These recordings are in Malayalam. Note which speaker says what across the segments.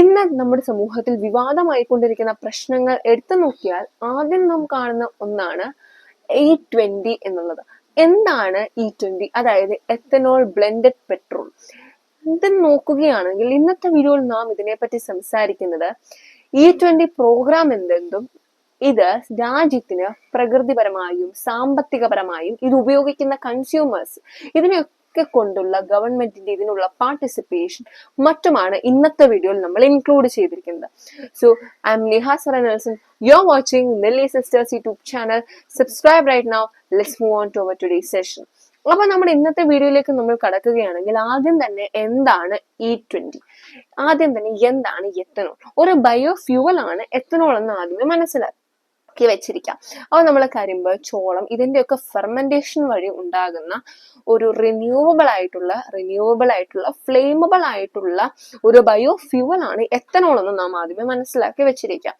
Speaker 1: ഇന്ന് നമ്മുടെ സമൂഹത്തിൽ വിവാദമായിക്കൊണ്ടിരിക്കുന്ന പ്രശ്നങ്ങൾ എടുത്തു നോക്കിയാൽ ആദ്യം നാം കാണുന്ന ഒന്നാണ് എ ട്വന്റി എന്നുള്ളത് എന്താണ് ഇ e ട്വന്റി അതായത് എത്തനോൾ ബ്ലെൻഡഡ് പെട്രോൾ ഇത് നോക്കുകയാണെങ്കിൽ ഇന്നത്തെ വീഡിയോയിൽ നാം ഇതിനെപ്പറ്റി സംസാരിക്കുന്നത് ഇ ട്വന്റി പ്രോഗ്രാം എന്തെന്തും ഇത് രാജ്യത്തിന് പ്രകൃതിപരമായും സാമ്പത്തികപരമായും ഇത് ഉപയോഗിക്കുന്ന കൺസ്യൂമേഴ്സ് ഇതിനെ ഒക്കെ കൊണ്ടുള്ള ഗവൺമെന്റിന്റെ ഇതിനുള്ള പാർട്ടിസിപ്പേഷൻ മറ്റുമാണ് ഇന്നത്തെ വീഡിയോയിൽ നമ്മൾ ഇൻക്ലൂഡ് ചെയ്തിരിക്കുന്നത് so I'm Niha സറ Nelson you are watching Nelly sisters YouTube channel subscribe right now let's move on to our today session അപ്പൊ നമ്മുടെ ഇന്നത്തെ വീഡിയോയിലേക്ക് നമ്മൾ കടക്കുകയാണെങ്കിൽ ആദ്യം തന്നെ എന്താണ് ഇ e ട്വന്റി ആദ്യം തന്നെ എന്താണ് എത്തനോൾ ഒരു ബയോ ഫ്യൂവൽ ആണ് എത്തനോൾ എന്ന് ആദ്യമേ മനസ്സിലാക്കുക ആക്കി വെച്ചിരിക്കാം അപ്പോൾ നമ്മൾ കരിമ്പ് ചോളം ഇതിൻ്റെയൊക്കെ ഫെർമെൻറ്റേഷൻ വഴി ഉണ്ടാകുന്ന ഒരു റിന്യൂവബിൾ ആയിട്ടുള്ള റിന്യൂവബിൾ ആയിട്ടുള്ള ഫ്ലെയിമബിൾ ആയിട്ടുള്ള ഒരു ബയോ ഫ്യൂവൽ ആണ് എത്തനോൾ എന്ന് നാം ആദ്യമേ മനസ്സിലാക്കി വെച്ചിരിക്കാം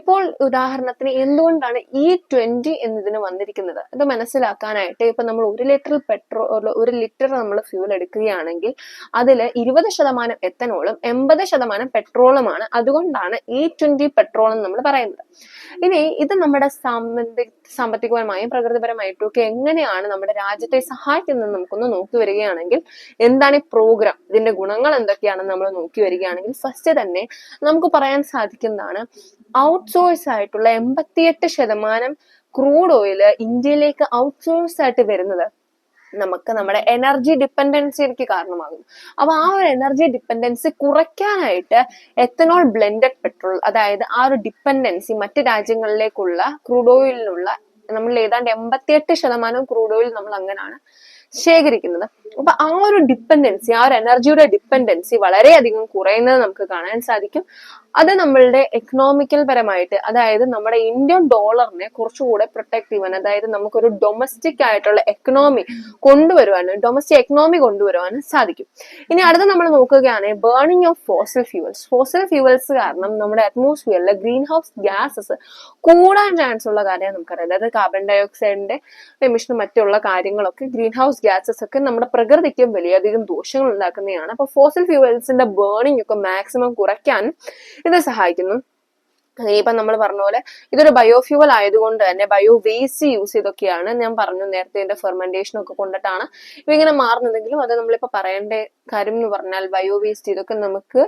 Speaker 1: ഇപ്പോൾ ഉദാഹരണത്തിന് എന്തുകൊണ്ടാണ് ഈ e ട്വന്റി എന്നതിന് വന്നിരിക്കുന്നത് ഇത് മനസ്സിലാക്കാനായിട്ട് ഇപ്പൊ നമ്മൾ ഒരു ലിറ്റർ പെട്രോൾ ഒരു ലിറ്റർ നമ്മൾ ഫ്യൂവൽ എടുക്കുകയാണെങ്കിൽ അതിൽ ഇരുപത് ശതമാനം എത്തനോളും എൺപത് ശതമാനം പെട്രോളുമാണ് അതുകൊണ്ടാണ് ഇ ട്വന്റി പെട്രോൾ എന്ന് നമ്മൾ പറയുന്നത് ഇനി ഇത് ഇത് നമ്മുടെ സാമ്പത്തിക സാമ്പത്തികപരമായും പ്രകൃതിപരമായിട്ടും ഒക്കെ എങ്ങനെയാണ് നമ്മുടെ രാജ്യത്തെ സഹായിക്കുന്നത് നമുക്കൊന്ന് നോക്കി വരികയാണെങ്കിൽ എന്താണ് ഈ പ്രോഗ്രാം ഇതിന്റെ ഗുണങ്ങൾ എന്തൊക്കെയാണെന്ന് നമ്മൾ നോക്കി വരികയാണെങ്കിൽ ഫസ്റ്റ് തന്നെ നമുക്ക് പറയാൻ സാധിക്കുന്നതാണ് ഔട്ട്സോഴ്സ് ആയിട്ടുള്ള എൺപത്തിയെട്ട് ശതമാനം ക്രൂഡ് ഓയിൽ ഇന്ത്യയിലേക്ക് ഔട്ട്സോഴ്സ് ആയിട്ട് വരുന്നത് നമുക്ക് നമ്മുടെ എനർജി ഡിപ്പെൻഡൻസിക്ക് കാരണമാകുന്നു അപ്പൊ ആ ഒരു എനർജി ഡിപ്പെൻഡൻസി കുറയ്ക്കാനായിട്ട് എത്തനോൾ ബ്ലെൻഡഡ് പെട്രോൾ അതായത് ആ ഒരു ഡിപ്പെൻഡൻസി മറ്റ് രാജ്യങ്ങളിലേക്കുള്ള ക്രൂഡ് ഓയിലിനുള്ള നമ്മൾ ഏതാണ്ട് എൺപത്തിയെട്ട് ശതമാനം ക്രൂഡ് ഓയിൽ നമ്മൾ അങ്ങനെയാണ് ശേഖരിക്കുന്നത് അപ്പൊ ആ ഒരു ഡിപ്പെൻഡൻസി ആ ഒരു എനർജിയുടെ ഡിപ്പെൻഡൻസി വളരെയധികം കുറയുന്നത് നമുക്ക് കാണാൻ സാധിക്കും അത് നമ്മളുടെ എക്കണോമിക്കൽ പരമായിട്ട് അതായത് നമ്മുടെ ഇന്ത്യൻ ഡോളറിനെ കുറച്ചുകൂടെ പ്രൊട്ടക്ട് ചെയ്യുവാൻ അതായത് നമുക്കൊരു ഡൊമസ്റ്റിക് ആയിട്ടുള്ള എക്കണോമി കൊണ്ടുവരുവാനും ഡൊമസ്റ്റിക് എക്കണോമി കൊണ്ടുവരുവാനും സാധിക്കും ഇനി അടുത്ത നമ്മൾ നോക്കുകയാണെങ്കിൽ burning of fossil fuels fossil fuels കാരണം നമ്മുടെ അറ്റ്മോസ്ഫിയറിലെ ഗ്രീൻ ഹൗസ് ഗ്യാസസ് കൂടാൻ ചാൻസ് ഉള്ള കാര്യം നമുക്കറിയാം അതായത് കാർബൺ ഡയോക്സൈഡിന്റെ എമിഷനും മറ്റുള്ള കാര്യങ്ങളൊക്കെ ഗ്രീൻ ഹൗസ് ഗ്യാസസ് ഒക്കെ നമ്മുടെ പ്രകൃതിക്ക് വലിയധികം ദോഷങ്ങൾ ഉണ്ടാക്കുന്നതാണ് അപ്പൊ ഫോസൽ ഫ്യൂവൽസിന്റെ ബേണിംഗ് ഒക്കെ മാക്സിമം കുറയ്ക്കാനും ഇത് സഹായിക്കുന്നു ഇനിയിപ്പം നമ്മൾ പറഞ്ഞ പോലെ ഇതൊരു ബയോഫ്യൂവൽ ആയതുകൊണ്ട് തന്നെ ബയോ വേസ്റ്റ് യൂസ് ചെയ്തൊക്കെയാണ് ഞാൻ പറഞ്ഞു നേരത്തെ ഇതിന്റെ ഫെർമെന്റേഷൻ ഒക്കെ കൊണ്ടിട്ടാണ് ഇവിങ്ങനെ മാറുന്നതെങ്കിലും അത് നമ്മളിപ്പോൾ പറയേണ്ട കാര്യം എന്ന് പറഞ്ഞാൽ ബയോ വേസ്റ്റ് ഇതൊക്കെ നമുക്ക്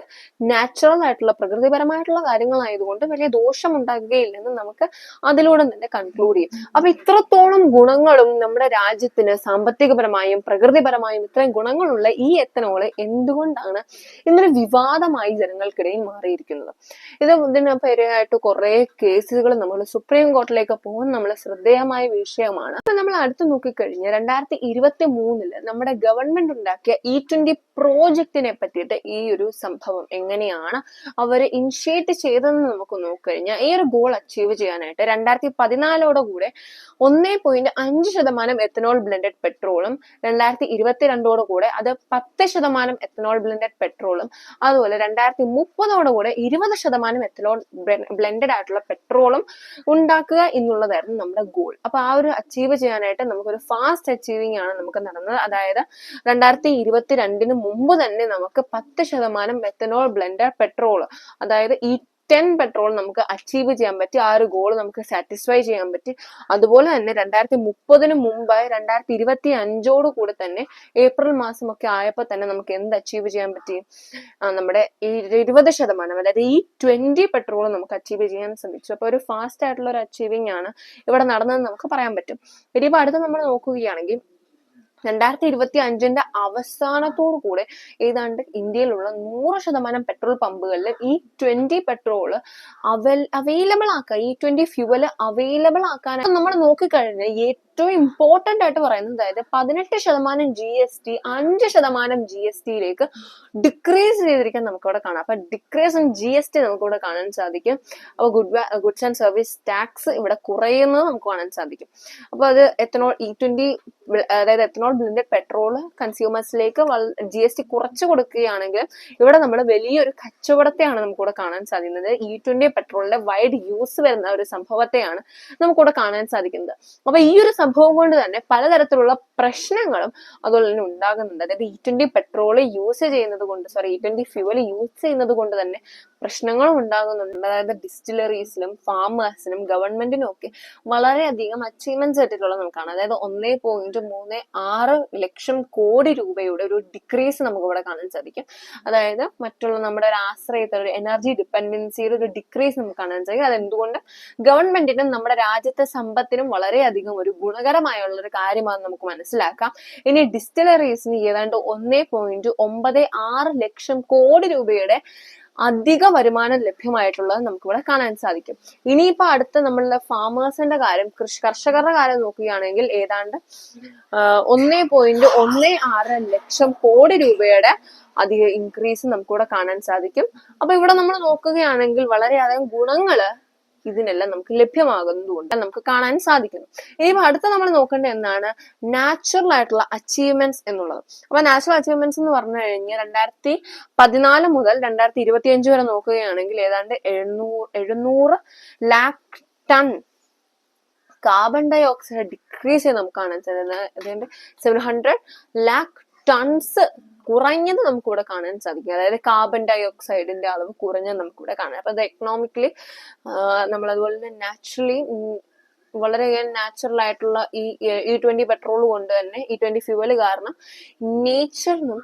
Speaker 1: നാച്ചുറൽ ആയിട്ടുള്ള പ്രകൃതിപരമായിട്ടുള്ള കാര്യങ്ങളായതുകൊണ്ട് വലിയ ദോഷം ഉണ്ടാകുകയില്ലെന്ന് നമുക്ക് അതിലൂടെ തന്നെ കൺക്ലൂഡ് ചെയ്യും അപ്പൊ ഇത്രത്തോളം ഗുണങ്ങളും നമ്മുടെ രാജ്യത്തിന് സാമ്പത്തികപരമായും പ്രകൃതിപരമായും ഇത്രയും ഗുണങ്ങളുള്ള ഈ എത്തനോള് എന്തുകൊണ്ടാണ് ഇന്നൊരു വിവാദമായി ജനങ്ങൾക്കിടയിൽ മാറിയിരിക്കുന്നത് ഇത് ഇതിന് പേര് ആയിട്ട് കുറെ കേസുകൾ നമ്മൾ സുപ്രീം കോർട്ടിലേക്ക് പോകുന്ന നമ്മൾ ശ്രദ്ധേയമായ വിഷയമാണ് അപ്പൊ നമ്മൾ അടുത്ത് നോക്കിക്കഴിഞ്ഞ രണ്ടായിരത്തി ഇരുപത്തി മൂന്നില് നമ്മുടെ ഗവൺമെന്റ് ഉണ്ടാക്കിയ ഇ e ട്വന്റി പ്രോജക്റ്റിനെ പറ്റിയിട്ട് ഈ ഒരു സംഭവം എങ്ങനെയാണ് അവര് ഇനിഷ്യേറ്റ് ചെയ്തതെന്ന് നമുക്ക് നോക്കിക്കഴിഞ്ഞാൽ ഈ ഒരു ഗോൾ അച്ചീവ് ചെയ്യാനായിട്ട് രണ്ടായിരത്തി പതിനാലോടെ കൂടെ ഒന്നേ പോയിന്റ് അഞ്ച് ശതമാനം എത്തനോൾ ബ്ലെൻഡഡ് പെട്രോളും രണ്ടായിരത്തി ഇരുപത്തിരണ്ടോടെ കൂടെ അത് പത്ത് ശതമാനം എത്തനോൾ ബ്ലെൻഡഡ് പെട്രോളും അതുപോലെ രണ്ടായിരത്തി മുപ്പതോടെ കൂടെ ഇരുപത് ശതമാനം എത്തനോൾ ബ്ലെൻഡഡ് ആയിട്ടുള്ള പെട്രോളും ഉണ്ടാക്കുക എന്നുള്ളതായിരുന്നു നമ്മുടെ ഗോൾ അപ്പൊ ആ ഒരു അച്ചീവ് ചെയ്യാനായിട്ട് നമുക്കൊരു ഫാസ്റ്റ് അച്ചീവിങ് ആണ് നമുക്ക് നടന്നത് അതായത് രണ്ടായിരത്തി ഇരുപത്തി രണ്ടിന് മുമ്പ് തന്നെ നമുക്ക് പത്ത് ശതമാനം മെത്തനോൾ ബ്ലെൻഡഡ് പെട്രോൾ അതായത് ഇ ടെൻ പെട്രോൾ നമുക്ക് അച്ചീവ് ചെയ്യാൻ പറ്റി ആ ഒരു ഗോൾ നമുക്ക് സാറ്റിസ്ഫൈ ചെയ്യാൻ പറ്റി അതുപോലെ തന്നെ രണ്ടായിരത്തി മുപ്പതിന് മുമ്പായി രണ്ടായിരത്തി ഇരുപത്തി അഞ്ചോട് കൂടി തന്നെ ഏപ്രിൽ മാസം ഒക്കെ ആയപ്പോൾ തന്നെ നമുക്ക് എന്ത് അച്ചീവ് ചെയ്യാൻ പറ്റി നമ്മുടെ ഇരുപത് ശതമാനം അതായത് ഈ ട്വന്റി പെട്രോൾ നമുക്ക് അച്ചീവ് ചെയ്യാൻ ശ്രമിച്ചു അപ്പോൾ ഒരു ഫാസ്റ്റ് ആയിട്ടുള്ള ഒരു അച്ചീവിങ് ആണ് ഇവിടെ നടന്നതെന്ന് നമുക്ക് പറയാൻ പറ്റും ഇനിയിപ്പോൾ അടുത്ത് നമ്മൾ നോക്കുകയാണെങ്കിൽ രണ്ടായിരത്തി ഇരുപത്തി അഞ്ചിന്റെ അവസാനത്തോടു കൂടെ ഏതാണ്ട് ഇന്ത്യയിലുള്ള നൂറ് ശതമാനം പെട്രോൾ പമ്പുകളിൽ ഈ ട്വന്റി പെട്രോൾ അവൽ അവൈലബിൾ ആക്കാൻ ഈ ട്വന്റി ഫ്യൂവൽ അവൈലബിൾ ആക്കാൻ നമ്മൾ നോക്കിക്കഴിഞ്ഞാൽ ഏറ്റവും ഇമ്പോർട്ടന്റ് ആയിട്ട് പറയുന്നത് അതായത് പതിനെട്ട് ശതമാനം ജി എസ് ടി അഞ്ച് ശതമാനം ജി എസ് ടിയിലേക്ക് ഡിക്രീസ് ചെയ്തിരിക്കാൻ നമുക്കിവിടെ കാണാം അപ്പൊ decrease in G S T നമുക്കിവിടെ കാണാൻ സാധിക്കും അപ്പൊ good goods and service tax ഇവിടെ കുറയുന്നത് നമുക്ക് കാണാൻ സാധിക്കും അപ്പൊ അത് എത്തനോൾ ഈ ട്വന്റി അതായത് എത്തനോൾ ബ്ലെൻഡഡ് പെട്രോൾ കൺസ്യൂമേഴ്സിലേക്ക് ജി എസ് ടി കുറച്ച് കൊടുക്കുകയാണെങ്കിൽ ഇവിടെ നമ്മൾ വലിയൊരു കച്ചവടത്തെയാണ് നമുക്കിവിടെ കാണാൻ സാധിക്കുന്നത് ഇ ട്വന്റി പെട്രോളിന്റെ വൈഡ് യൂസ് വരുന്ന ഒരു സംഭവത്തെയാണ് നമുക്കിവിടെ കാണാൻ സാധിക്കുന്നത് അപ്പൊ ഈ ഒരു സംഭവം കൊണ്ട് തന്നെ പലതരത്തിലുള്ള പ്രശ്നങ്ങളും അതുപോലെ തന്നെ ഉണ്ടാകുന്നുണ്ട് അതായത് ഇ ട്വന്റി പെട്രോൾ യൂസ് ചെയ്യുന്നത് കൊണ്ട് sorry E twenty fuel use ചെയ്യുന്നത് കൊണ്ട് തന്നെ പ്രശ്നങ്ങളും ഉണ്ടാകുന്നുണ്ട് അതായത് ഡിസ്റ്റിലറീസിലും ഫാമേഴ്സിനും ഗവൺമെന്റിനും ഒക്കെ വളരെയധികം അച്ചീവ്മെന്റ്സ് ആയിട്ടുള്ളത് നമുക്കാണ് അതായത് ഒന്നേ പോയിന്റ് മൂന്ന് ആറ് ലക്ഷം കോടി രൂപയുടെ ഒരു ഡിക്രീസ് നമുക്ക് ഇവിടെ കാണാൻ സാധിക്കും അതായത് മറ്റുള്ള നമ്മുടെ ഒരു ആശ്രയത്തെ ഒരു എനർജി ഡിപ്പെൻഡൻസിയുടെ ഒരു ഡിക്രീസ് നമുക്ക് കാണാൻ സാധിക്കും അതെന്തുകൊണ്ട് ഗവൺമെന്റിനും നമ്മുടെ രാജ്യത്തെ സമ്പത്തിനും വളരെയധികം ഒരു ഗുണകരമായുള്ള ഒരു കാര്യമാണെന്ന് നമുക്ക് മനസ്സിലാക്കാം ഇനി ഡിസ്റ്റിലറീസിന് ഏതാണ്ട് ഒന്നേ പോയിന്റ് ഒമ്പത് ആറ് ലക്ഷം കോടി രൂപയുടെ അധിക വരുമാനം ലഭ്യമായിട്ടുള്ളത് നമുക്കിവിടെ കാണാൻ സാധിക്കും ഇനിയിപ്പോ അടുത്ത നമ്മളുടെ ഫാമേഴ്സിന്റെ കാര്യം കൃഷി കർഷകരുടെ കാര്യം നോക്കുകയാണെങ്കിൽ ഏതാണ്ട് ഒന്നേ പോയിന്റ് ഒന്നേ ആറ് ലക്ഷം കോടി രൂപയുടെ അധിക ഇൻക്രീസ് നമുക്കിവിടെ കാണാൻ സാധിക്കും അപ്പൊ ഇവിടെ നമ്മൾ നോക്കുകയാണെങ്കിൽ വളരെയധികം ഗുണങ്ങള് ഇതിനെല്ലാം നമുക്ക് ലഭ്യമാകുന്നതുകൊണ്ട് നമുക്ക് കാണാൻ സാധിക്കുന്നു ഇനി അടുത്ത നമ്മൾ നോക്കേണ്ട എന്താണ് നാച്ചുറൽ ആയിട്ടുള്ള അച്ചീവ്മെന്റ്സ് എന്നുള്ളത് അപ്പൊ നാച്ചുറൽ അച്ചീവ്മെന്റ്സ് എന്ന് പറഞ്ഞു കഴിഞ്ഞാൽ രണ്ടായിരത്തി പതിനാല് മുതൽ രണ്ടായിരത്തി ഇരുപത്തി അഞ്ച് വരെ നോക്കുകയാണെങ്കിൽ ഏതാണ്ട് എഴുന്നൂറ് എഴുന്നൂറ് lakh ton carbon dioxide decrease ചെയ്ത് നമുക്ക് കാണാൻ സാധിക്കുന്നത് അതുകൊണ്ട് സെവൻ ഹൺഡ്രഡ് ലാക്ക് ടൺസ് കുറഞ്ഞത് നമുക്കിവിടെ കാണാൻ സാധിക്കും അതായത് കാർബൺ ഡൈ ഓക്സൈഡിന്റെ അളവ് കുറഞ്ഞത് നമുക്കിവിടെ കാണാം അപ്പൊ അത് എക്കണോമിക്കലി നമ്മൾ അതുപോലെ തന്നെ നാച്ചുറലി വളരെ നാച്ചുറൽ ആയിട്ടുള്ള ഈ ഇ ട്വന്റി പെട്രോൾ കൊണ്ട് തന്നെ ഇ ട്വന്റി ഫ്യൂവൽ കാരണം നേച്ചറിനും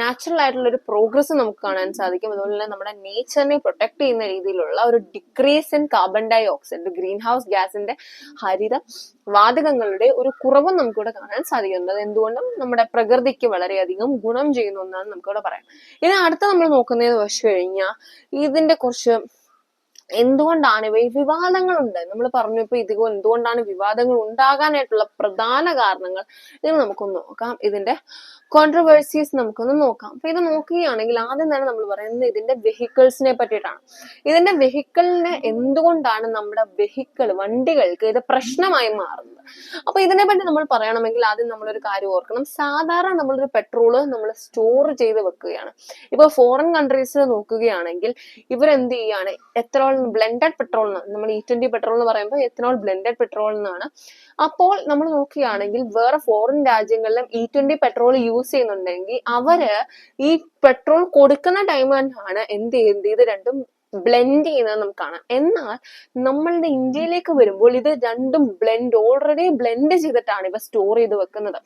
Speaker 1: നാച്ചുറൽ ആയിട്ടുള്ള ഒരു പ്രോഗ്രസ് നമുക്ക് കാണാൻ സാധിക്കും അതുപോലെ തന്നെ നമ്മുടെ നേച്ചറിനെ പ്രൊട്ടക്ട് ചെയ്യുന്ന രീതിയിലുള്ള ഒരു decrease in carbon dioxide green house ഗ്യാസിന്റെ ഹരിത വാതകങ്ങളുടെ ഒരു കുറവും നമുക്കിവിടെ കാണാൻ സാധിക്കുന്നുണ്ട് അത് എന്തുകൊണ്ടും നമ്മുടെ പ്രകൃതിക്ക് വളരെയധികം ഗുണം ചെയ്യുന്ന ഒന്നാണ് നമുക്കിവിടെ പറയാം ഇനി അടുത്ത നമ്മൾ നോക്കുന്നത് വെച്ച് കഴിഞ്ഞാൽ ഇതിന്റെ കുറച്ച് എന്തുകൊണ്ടാണ് ഇവ വിവാദങ്ങൾ ഉണ്ട് നമ്മൾ പറഞ്ഞു ഇപ്പൊ ഇത് എന്തുകൊണ്ടാണ് വിവാദങ്ങൾ ഉണ്ടാകാനായിട്ടുള്ള പ്രധാന കാരണങ്ങൾ ഇത് നമുക്കൊന്ന് നോക്കാം ഇതിന്റെ കോൺട്രവേഴ്സീസ് നമുക്കൊന്ന് നോക്കാം അപ്പൊ ഇത് നോക്കുകയാണെങ്കിൽ ആദ്യം തന്നെ നമ്മൾ പറയുന്നത് ഇതിന്റെ വെഹിക്കിൾസിനെ പറ്റിയിട്ടാണ് ഇതിന്റെ വെഹിക്കിളിനെ എന്തുകൊണ്ടാണ് നമ്മുടെ വെഹിക്കിൾ വണ്ടികൾക്ക് ഇത് പ്രശ്നമായി മാറുന്നത് അപ്പൊ ഇതിനെ പറ്റി നമ്മൾ പറയണമെങ്കിൽ ആദ്യം നമ്മൾ ഒരു കാര്യം ഓർക്കണം സാധാരണ നമ്മളൊരു പെട്രോള് നമ്മൾ സ്റ്റോർ ചെയ്ത് വെക്കുകയാണ് ഇപ്പൊ ഫോറിൻ കൺട്രീസിൽ നോക്കുകയാണെങ്കിൽ ഇവരെന്ത് ചെയ്യാണ് എത്രോൾ ബ്ലെൻഡഡ് പെട്രോൾ നമ്മൾ ഇ ട്വന്റി പെട്രോൾ എന്ന് പറയുമ്പോൾ എത്രോൾ ബ്ലെൻഡഡ് പെട്രോൾ എന്നാണ് അപ്പോൾ നമ്മൾ നോക്കുകയാണെങ്കിൽ വേറെ ഫോറിൻ രാജ്യങ്ങളിലും E twenty petrol use use ചെയ്യുന്നുണ്ടെങ്കിൽ അവര് ഈ പെട്രോൾ കൊടുക്കുന്ന ടൈമിലാണ് എന്ത് ചെയ്യുന്നത് ഇത് രണ്ടും ബ്ലെൻഡ് ചെയ്യുന്നത് നമുക്ക് കാണാം എന്നാൽ നമ്മളുടെ ഇന്ത്യയിലേക്ക് വരുമ്പോൾ ഇത് രണ്ടും ബ്ലെൻഡ് ഓൾറെഡി ബ്ലെൻഡ് ചെയ്തിട്ടാണ് ഇവ സ്റ്റോർ ചെയ്ത് വെക്കുന്നത്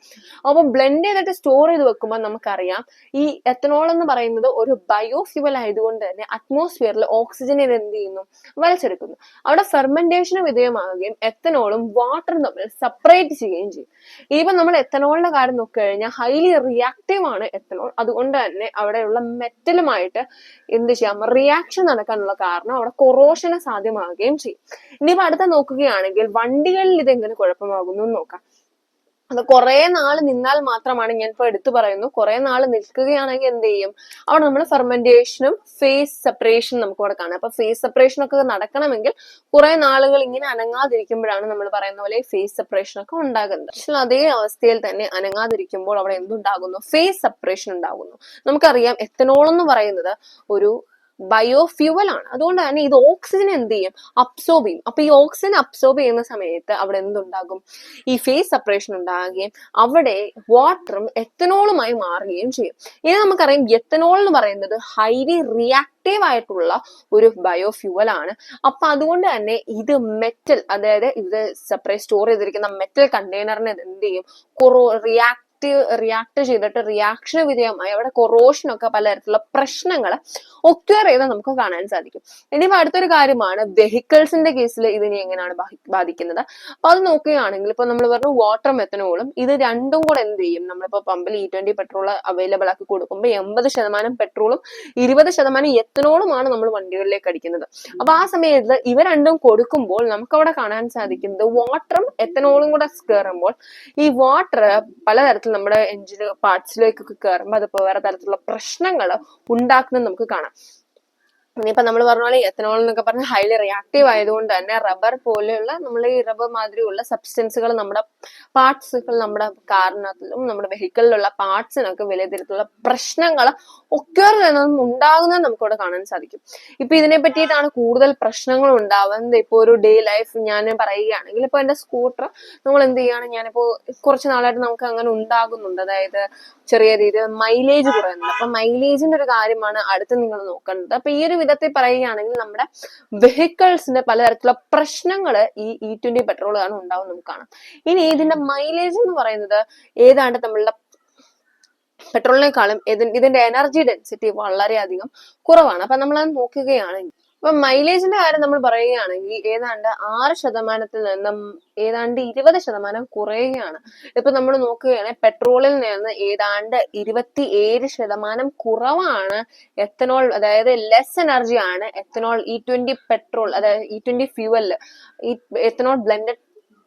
Speaker 1: അപ്പോൾ ബ്ലെൻഡ് ചെയ്തിട്ട് സ്റ്റോർ ചെയ്ത് വെക്കുമ്പോൾ നമുക്കറിയാം ഈ എത്തനോൾ എന്ന് പറയുന്നത് ഒരു ബയോഫ്യൂവൽ ആയതുകൊണ്ട് തന്നെ അറ്റ്മോസ്ഫിയറിൽ ഓക്സിജനെ എന്ത് ചെയ്യുന്നു വലിച്ചെടുക്കുന്നു അവിടെ ഫെർമെന്റേഷന് വിധേയമാകുകയും എത്തനോളും വാട്ടറും തമ്മിൽ സെപ്പറേറ്റ് ചെയ്യുകയും ചെയ്യും ഇപ്പം നമ്മൾ എത്തനോളിന്റെ കാര്യം നോക്കി കഴിഞ്ഞാൽ ഹൈലി റിയാക്റ്റീവ് ആണ് എത്തനോൾ അതുകൊണ്ട് തന്നെ അവിടെയുള്ള മെറ്റലുമായിട്ട് എന്ത് ചെയ്യാം റിയാക്ഷൻ നടക്കാൻ ഉണ്ടാക്കാനുള്ള കാരണം അവിടെ കൊറോഷന് സാധ്യമാകുകയും ചെയ്യും ഇനിയിപ്പോൾ അടുത്ത നോക്കുകയാണെങ്കിൽ വണ്ടികളിൽ ഇതെങ്ങനെ കുഴപ്പമാകുന്നു എന്ന് നോക്കാം അത് കുറെ നാൾ നിന്നാൽ മാത്രമാണ് ഞാൻ ഇപ്പോൾ എടുത്തു പറയുന്നു കുറെ നാൾ നിൽക്കുകയാണെങ്കിൽ എന്ത് ചെയ്യും അവിടെ നമ്മൾ ഫെർമെന്റേഷനും ഫേസ് സെപ്പറേഷനും നമുക്ക് അവിടെ കാണാം അപ്പൊ ഫേസ് സെപ്പറേഷൻ ഒക്കെ നടക്കണമെങ്കിൽ കുറെ നാളുകൾ ഇങ്ങനെ അനങ്ങാതിരിക്കുമ്പോഴാണ് നമ്മൾ പറയുന്ന പോലെ ഫേസ് സെപ്പറേഷൻ ഒക്കെ ഉണ്ടാകുന്നത് പക്ഷേ അതേ അവസ്ഥയിൽ തന്നെ അനങ്ങാതിരിക്കുമ്പോൾ അവിടെ എന്തുണ്ടാകുന്നു ഫേസ് സെപ്പറേഷൻ ഉണ്ടാകുന്നു നമുക്കറിയാം എത്തനോൾ എന്ന് പറയുന്നത് ഒരു ബയോഫ്യൂവൽ ആണ് അതുകൊണ്ട് തന്നെ ഇത് ഓക്സിജൻ എന്ത് ചെയ്യും അബ്സോർബ് ചെയ്യും അപ്പൊ ഈ ഓക്സിജൻ അബ്സോർബ് ചെയ്യുന്ന സമയത്ത് അവിടെ എന്തുണ്ടാകും ഈ ഫേസ് സെപ്പറേഷൻ ഉണ്ടാകുകയും അവിടെ വാട്ടറും എത്തനോളുമായി മാറുകയും ചെയ്യും ഇനി നമുക്കറിയാം എത്തനോൾ എന്ന് പറയുന്നത് ഹൈലി റിയാക്റ്റീവ് ആയിട്ടുള്ള ഒരു ബയോഫ്യൂവൽ ആണ് അപ്പൊ അതുകൊണ്ട് തന്നെ ഇത് മെറ്റൽ അതായത് ഇത് സെപ്പറേറ്റ് സ്റ്റോർ ചെയ്തിരിക്കുന്ന മെറ്റൽ കണ്ടെയ്നറിനെ എന്ത് ചെയ്യും കുറോ റിയാക്ട് റിയാക്റ്റീവ് റിയാക്ട് ചെയ്തിട്ട് റിയാക്ഷന് വിധേയമായ അവിടെ കൊറോഷനൊക്കെ പലതരത്തിലുള്ള പ്രശ്നങ്ങൾ ഒക്യർ ചെയ്ത് നമുക്ക് കാണാൻ സാധിക്കും ഇനി അടുത്തൊരു കാര്യമാണ് വെഹിക്കിൾസിന്റെ കേസിൽ ഇതിനെ എങ്ങനെയാണ് ബാധിക്കുന്നത് അപ്പൊ അത് നോക്കുകയാണെങ്കിൽ ഇപ്പൊ നമ്മൾ പറഞ്ഞു വാട്ടർ മെത്തനോളും ഇത് രണ്ടും കൂടെ എന്ത് ചെയ്യും നമ്മളിപ്പോ പമ്പിൽ ഇ ട്വന്റി പെട്രോൾ അവൈലബിൾ ആക്കി കൊടുക്കുമ്പോൾ എൺപത് ശതമാനം പെട്രോളും ഇരുപത് ശതമാനം എത്തനോളുമാണ് നമ്മൾ വണ്ടികളിലേക്ക് അടിക്കുന്നത് അപ്പൊ ആ സമയത്ത് ഇവ രണ്ടും കൊടുക്കുമ്പോൾ നമുക്ക് അവിടെ കാണാൻ സാധിക്കുന്നത് വാട്ടറും എത്തനോളും കൂടെ കയറുമ്പോൾ ഈ വാട്ടർ പലതരത്തിലുള്ള നമ്മുടെ എഞ്ചിന് പാർട്സിലേക്കൊക്കെ കയറുമ്പോൾ അത് വേറെ തരത്തിലുള്ള പ്രശ്നങ്ങൾ ഉണ്ടാക്കുന്നത് നമുക്ക് കാണാം ഇനിയിപ്പോ നമ്മൾ പറഞ്ഞ പോലെ എത്തനോൾ എന്നൊക്കെ പറഞ്ഞാൽ ഹൈലി റിയാക്റ്റീവ് ആയതുകൊണ്ട് തന്നെ റബ്ബർ പോലെയുള്ള നമ്മൾ ഈ റബ്ബർ മാതിരിയുള്ള സബ്സ്റ്റൻസുകൾ നമ്മുടെ പാർട്സുകൾ നമ്മുടെ കാറിനകത്തിലും നമ്മുടെ വെഹിക്കിളിലുള്ള പാർട്സിനൊക്കെ വലിയ തരത്തിലുള്ള പ്രശ്നങ്ങൾ ഒക്കെ നിന്നും ഉണ്ടാകുന്നത് നമുക്കിവിടെ കാണാൻ സാധിക്കും ഇപ്പൊ ഇതിനെ പറ്റിയിട്ടാണ് കൂടുതൽ പ്രശ്നങ്ങൾ ഉണ്ടാവുന്നത് ഇപ്പോൾ ഒരു ഡേ ലൈഫ് ഞാൻ പറയുകയാണെങ്കിൽ ഇപ്പോൾ എൻ്റെ സ്കൂട്ടർ നമ്മൾ എന്ത് ചെയ്യുകയാണ് ഞാനിപ്പോൾ കുറച്ച് നാളായിട്ട് നമുക്ക് അങ്ങനെ ഉണ്ടാകുന്നുണ്ട് അതായത് ചെറിയ രീതിയിൽ മൈലേജ് കുറയുന്നത് അപ്പൊ മൈലേജിന്റെ ഒരു കാര്യമാണ് അടുത്ത് നിങ്ങൾ നോക്കേണ്ടത് അപ്പൊ ഈ ഒരു വിധത്തിൽ പറയുകയാണെങ്കിൽ നമ്മുടെ വെഹിക്കിൾസിന്റെ പലതരത്തിലുള്ള പ്രശ്നങ്ങൾ ഈ ഇ ട്വന്റി പെട്രോൾ കാരണം ഉണ്ടാവും നമുക്ക് കാണാം ഇനി ഇതിന്റെ മൈലേജ് എന്ന് പറയുന്നത് ഏതാണ്ട് നമ്മളുടെ പെട്രോളിനേക്കാളും ഇതിന്റെ എനർജി ഡെൻസിറ്റി വളരെയധികം കുറവാണ് അപ്പൊ നമ്മൾ നോക്കുകയാണെങ്കിൽ അപ്പൊ മൈലേജിന്റെ കാര്യം നമ്മൾ പറയുകയാണെങ്കിൽ ഏതാണ്ട് ആറ് ശതമാനത്തിൽ നിന്നും ഏതാണ്ട് ഇരുപത് ശതമാനം കുറയുകയാണ് ഇപ്പൊ നമ്മൾ നോക്കുകയാണെങ്കിൽ പെട്രോളിൽ നിന്ന് ഏതാണ്ട് ഇരുപത്തി ഏഴ് ശതമാനം കുറവാണ് എത്തനോൾ അതായത് ലെസ് എനർജി ആണ് എത്തനോൾ ഇ ട്വന്റി പെട്രോൾ അതായത് E twenty fuel ethanol blended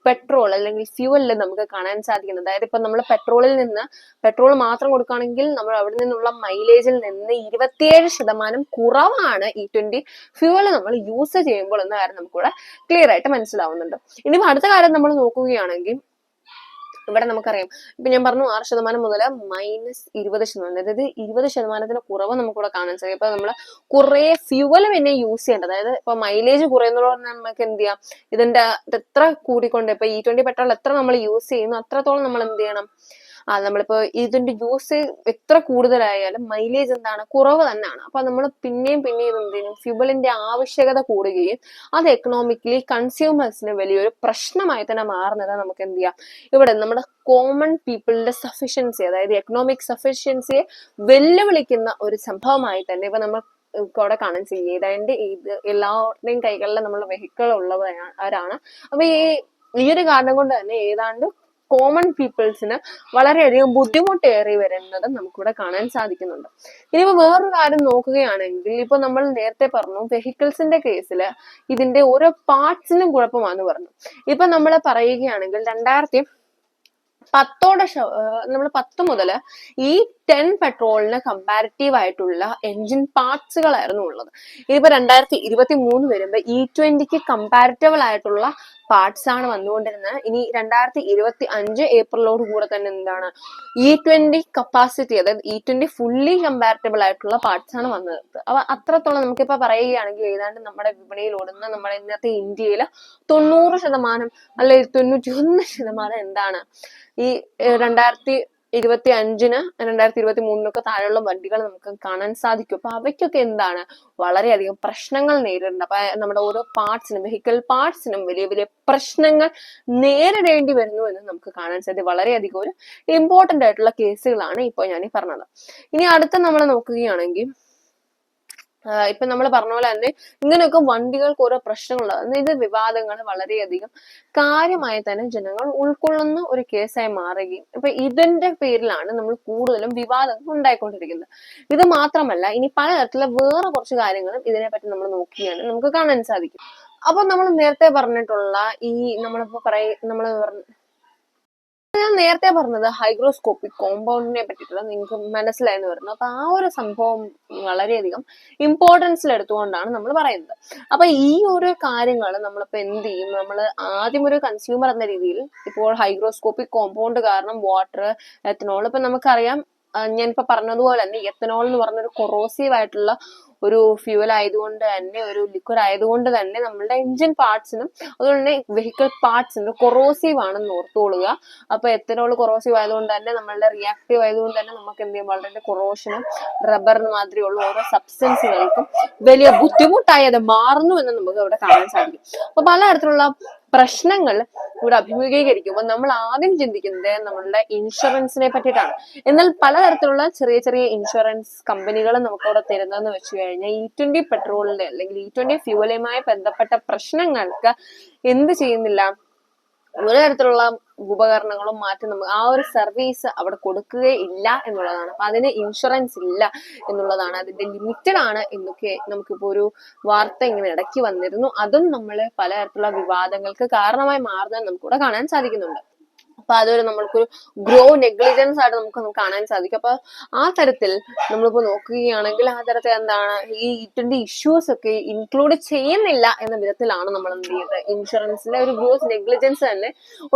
Speaker 1: petrol അല്ലെങ്കിൽ ഫ്യൂവലിൽ നമുക്ക് കാണാൻ സാധിക്കുന്നത് അതായത് ഇപ്പൊ നമ്മൾ പെട്രോളിൽ നിന്ന് പെട്രോൾ മാത്രം കൊടുക്കുകയാണെങ്കിൽ നമ്മൾ അവിടെ നിന്നുള്ള മൈലേജിൽ നിന്ന് ഇരുപത്തിയേഴ് ശതമാനം കുറവാണ് ഈ ട്വന്റി ഫ്യൂവൽ നമ്മൾ യൂസ് ചെയ്യുമ്പോൾ എന്ന കാര്യം നമുക്കിവിടെ ക്ലിയർ ആയിട്ട് മനസ്സിലാവുന്നുണ്ട് ഇനി അടുത്ത കാര്യം നമ്മൾ നോക്കുകയാണെങ്കിൽ ഇവിടെ നമുക്കറിയാം ഇപ്പൊ ഞാൻ പറഞ്ഞു ആറ് ശതമാനം മുതൽ മൈനസ് ഇരുപത് ശതമാനം അതായത് ഇരുപത് ശതമാനത്തിന് കുറവ് നമുക്കിവിടെ കാണാൻ സാധിക്കും ഇപ്പൊ നമ്മൾ കുറെ ഫ്യൂവൽ പിന്നെ യൂസ് ചെയ്യേണ്ടത് അതായത് ഇപ്പൊ മൈലേജ് കുറയുന്നതോടെ നമുക്ക് എന്ത് ചെയ്യാം ഇതിന്റെ എത്ര കൂടിക്കൊണ്ട് ഇപ്പൊ ഇ ട്വന്റി പെട്രോൾ എത്ര നമ്മൾ യൂസ് ചെയ്യുന്നു അത്രത്തോളം നമ്മൾ എന്ത് ചെയ്യണം ആ നമ്മളിപ്പോ ഇതിന്റെ യൂസ് എത്ര കൂടുതലായാലും മൈലേജ് എന്താണ് കുറവ് തന്നെയാണ് അപ്പൊ നമ്മൾ പിന്നെയും പിന്നെയും എന്ത് ചെയ്യും ഫ്യൂബലിന്റെ ആവശ്യകത കൂടുകയും അത് എക്കണോമിക്കലി കൺസ്യൂമേഴ്സിന് വലിയൊരു പ്രശ്നമായി തന്നെ മാറുന്നത് നമുക്ക് എന്ത് ചെയ്യാം ഇവിടെ നമ്മുടെ കോമൺ പീപ്പിളിന്റെ സഫിഷ്യൻസി അതായത് എക്കണോമിക് സഫിഷ്യൻസിയെ വെല്ലുവിളിക്കുന്ന ഒരു സംഭവമായി തന്നെ ഇപ്പൊ നമ്മൾ കൂടെ കാണാൻ ചെയ്യും അതായത് ഇത് എല്ലാവരുടെയും കൈകളിൽ നമ്മൾ വെഹിക്കിൾ ഉള്ളവരാണ് അപ്പൊ ഈ ഈ ഒരു കാരണം കൊണ്ട് തന്നെ ഏതാണ്ട് കോമൺ പീപ്പിൾസിന് വളരെയധികം ബുദ്ധിമുട്ടേറി വരുന്നത് നമുക്കിവിടെ കാണാൻ സാധിക്കുന്നുണ്ട് ഇനിയിപ്പോൾ വേറൊരു കാര്യം നോക്കുകയാണെങ്കിൽ ഇപ്പൊ നമ്മൾ നേരത്തെ പറഞ്ഞു വെഹിക്കിൾസിന്റെ കേസിൽ ഇതിന്റെ ഓരോ പാർട്സിനും കുഴപ്പമാണെന്ന് പറഞ്ഞു ഇപ്പൊ നമ്മൾ പറയുകയാണെങ്കിൽ രണ്ടായിരത്തി പത്തോടെ നമ്മൾ പത്ത് മുതൽ ഈ ടെൻ പെട്രോളിന് കമ്പാരിറ്റീവ് ആയിട്ടുള്ള എൻജിൻ പാർട്സുകളായിരുന്നു ഉള്ളത് ഇതിപ്പോൾ രണ്ടായിരത്തി ഇരുപത്തി മൂന്ന് വരുമ്പോ ഇ ട്വന്റിക്ക് കമ്പാരിറ്റബിൾ ആയിട്ടുള്ള പാർട്സ് ആണ് വന്നുകൊണ്ടിരുന്നത് ഇനി രണ്ടായിരത്തി ഇരുപത്തി അഞ്ച് ഏപ്രിലോട് കൂടെ തന്നെ എന്താണ് ഇ ട്വന്റി കപ്പാസിറ്റി അതായത് ഇ ട്വന്റി ഫുള്ളി കമ്പാരിറ്റബിൾ ആയിട്ടുള്ള പാർട്സ് ആണ് വന്നത് അപ്പൊ അത്രത്തോളം നമുക്കിപ്പോ പറയുകയാണെങ്കിൽ ഏതാണ്ട് നമ്മുടെ വിപണിയിൽ ഓടുന്ന നമ്മുടെ ഇന്നത്തെ ഇന്ത്യയിൽ തൊണ്ണൂറ് ശതമാനം അല്ലെങ്കിൽ തൊണ്ണൂറ്റി ഒന്ന് ശതമാനം എന്താണ് ഈ രണ്ടായിരത്തി ഇരുപത്തി അഞ്ചിന് രണ്ടായിരത്തി ഇരുപത്തി മൂന്നിനൊക്കെ താഴെയുള്ള വണ്ടികൾ നമുക്ക് കാണാൻ സാധിക്കും അപ്പൊ അവയ്ക്കൊക്കെ എന്താണ് വളരെയധികം പ്രശ്നങ്ങൾ നേരിടുന്നുണ്ട് അപ്പൊ നമ്മുടെ ഓരോ പാർട്സിനും വെഹിക്കിൾ പാർട്സിനും വലിയ വലിയ പ്രശ്നങ്ങൾ നേരിടേണ്ടി വരുന്നു എന്ന് നമുക്ക് കാണാൻ സാധിക്കും വളരെയധികം ഒരു ഇമ്പോർട്ടന്റ് ആയിട്ടുള്ള കേസുകളാണ് ഇപ്പൊ ഞാൻ പറഞ്ഞത് ഇനി അടുത്ത നമ്മൾ നോക്കുകയാണെങ്കിൽ ഇപ്പൊ നമ്മൾ പറഞ്ഞ പോലെ തന്നെ ഇങ്ങനെയൊക്കെ വണ്ടികൾക്ക് ഓരോ പ്രശ്നങ്ങളുണ്ട് ഇത് വിവാദങ്ങൾ വളരെയധികം കാര്യമായി തന്നെ ജനങ്ങൾ ഉൾക്കൊള്ളുന്ന ഒരു കേസായി മാറുകയും ഇപ്പൊ ഇതിന്റെ പേരിലാണ് നമ്മൾ കൂടുതലും വിവാദങ്ങൾ ഉണ്ടായിക്കൊണ്ടിരിക്കുന്നത് ഇത് മാത്രമല്ല ഇനി പലതരത്തിലുള്ള വേറെ കുറച്ച് കാര്യങ്ങളും ഇതിനെപ്പറ്റി നമ്മൾ നോക്കിയാണ് നമുക്ക് കാണാൻ സാധിക്കും അപ്പൊ നമ്മൾ നേരത്തെ പറഞ്ഞിട്ടുള്ള ഈ നമ്മളിപ്പോ പറയ നമ്മൾ ഞാൻ നേരത്തെ പറഞ്ഞത് ഹൈഗ്രോസ്കോപ്പിക് കോമ്പൗണ്ടിനെ പറ്റിയിട്ടുള്ള നിങ്ങൾക്ക് മനസ്സിലായെന്ന് വരുന്നു അപ്പൊ ആ ഒരു സംഭവം വളരെയധികം ഇമ്പോർട്ടൻസിൽ എടുത്തുകൊണ്ടാണ് നമ്മൾ പറയുന്നത് അപ്പൊ ഈ ഒരു കാര്യങ്ങൾ നമ്മളിപ്പോ എന്ത് ചെയ്യും നമ്മൾ ആദ്യം ഒരു കൺസ്യൂമർ എന്ന രീതിയിൽ ഇപ്പോൾ ഹൈഗ്രോസ്കോപ്പിക് കോമ്പൗണ്ട് കാരണം വാട്ടർ എത്തനോൾ ഇപ്പൊ നമുക്കറിയാം ഞാൻ ഇപ്പൊ പറഞ്ഞതുപോലെ തന്നെ എത്തനോൾ എന്ന് പറഞ്ഞ ഒരു കൊറോസീവ് ആയിട്ടുള്ള ഒരു ഫ്യൂവൽ ആയതുകൊണ്ട് തന്നെ ഒരു ലിക്വിഡ് ആയതുകൊണ്ട് തന്നെ നമ്മളുടെ എഞ്ചിൻ പാർട്സിനും അതുപോലെ തന്നെ വെഹിക്കിൾ പാർട്സിനും കൊറോസീവ് ആണെന്ന് ഓർത്തുകൊള്ളുക അപ്പൊ എത്തനോൾ കൊറോസീവ് ആയതുകൊണ്ട് തന്നെ നമ്മളുടെ റിയാക്റ്റീവ് ആയതുകൊണ്ട് തന്നെ നമുക്ക് എന്ത് ചെയ്യും വളരെ കൊറോഷനും റബ്ബറിന് മാതിരിയുള്ള ഓരോ സബ്സ്റ്റൻസുകൾക്കും വലിയ ബുദ്ധിമുട്ടായി അത് മാറുന്നു എന്ന് നമുക്ക് ഇവിടെ കാണാൻ സാധിക്കും അപ്പൊ പലതരത്തിലുള്ള പ്രശ്നങ്ങൾ ഇവിടെ അഭിമുഖീകരിക്കുമ്പോൾ നമ്മൾ ആദ്യം ചിന്തിക്കുന്നത് നമ്മളുടെ ഇൻഷുറൻസിനെ പറ്റിയിട്ടാണ് എന്നാൽ പലതരത്തിലുള്ള ചെറിയ ചെറിയ ഇൻഷുറൻസ് കമ്പനികൾ നമുക്കവിടെ തരുന്നതെന്ന് വെച്ച് കഴിഞ്ഞാൽ ഇ ട്വന്റി പെട്രോളിന്റെ അല്ലെങ്കിൽ ഇ ട്വന്റി ഫ്യൂവലുമായി ബന്ധപ്പെട്ട പ്രശ്നങ്ങൾക്ക് എന്ത് ചെയ്യുന്നില്ല ഒരു തരത്തിലുള്ള ഉപകരണങ്ങളും മാറ്റി നമുക്ക് ആ ഒരു സർവീസ് അവിടെ കൊടുക്കുകയില്ല എന്നുള്ളതാണ് അപ്പൊ അതിന് ഇൻഷുറൻസ് ഇല്ല എന്നുള്ളതാണ് അതിന്റെ ലിമിറ്റഡ് ആണ് എന്നൊക്കെ നമുക്കിപ്പോ ഒരു വാർത്ത ഇങ്ങനെ ഇടയ്ക്ക് വന്നിരുന്നു അതും നമ്മൾ പലതരത്തിലുള്ള വിവാദങ്ങൾക്ക് കാരണമായി മാറുന്നത് നമുക്കിവിടെ കാണാൻ സാധിക്കുന്നുണ്ട് അപ്പൊ അതൊരു നമ്മൾക്കൊരു ഗ്രോ നെഗ്ലിജൻസ് ആയിട്ട് നമുക്ക് കാണാൻ സാധിക്കും അപ്പൊ ആ തരത്തിൽ നമ്മളിപ്പോ നോക്കുകയാണെങ്കിൽ ആ തരത്തിൽ എന്താണ് ഈ ഇറ്റിന്റെ ഇഷ്യൂസ് ഒക്കെ ഇൻക്ലൂഡ് ചെയ്യുന്നില്ല എന്ന വിധത്തിലാണ് നമ്മൾ എന്ത് ചെയ്യുന്നത് ഇൻഷുറൻസിന്റെ ഒരു ഗ്രോസ് നെഗ്ലിജൻസ് തന്നെ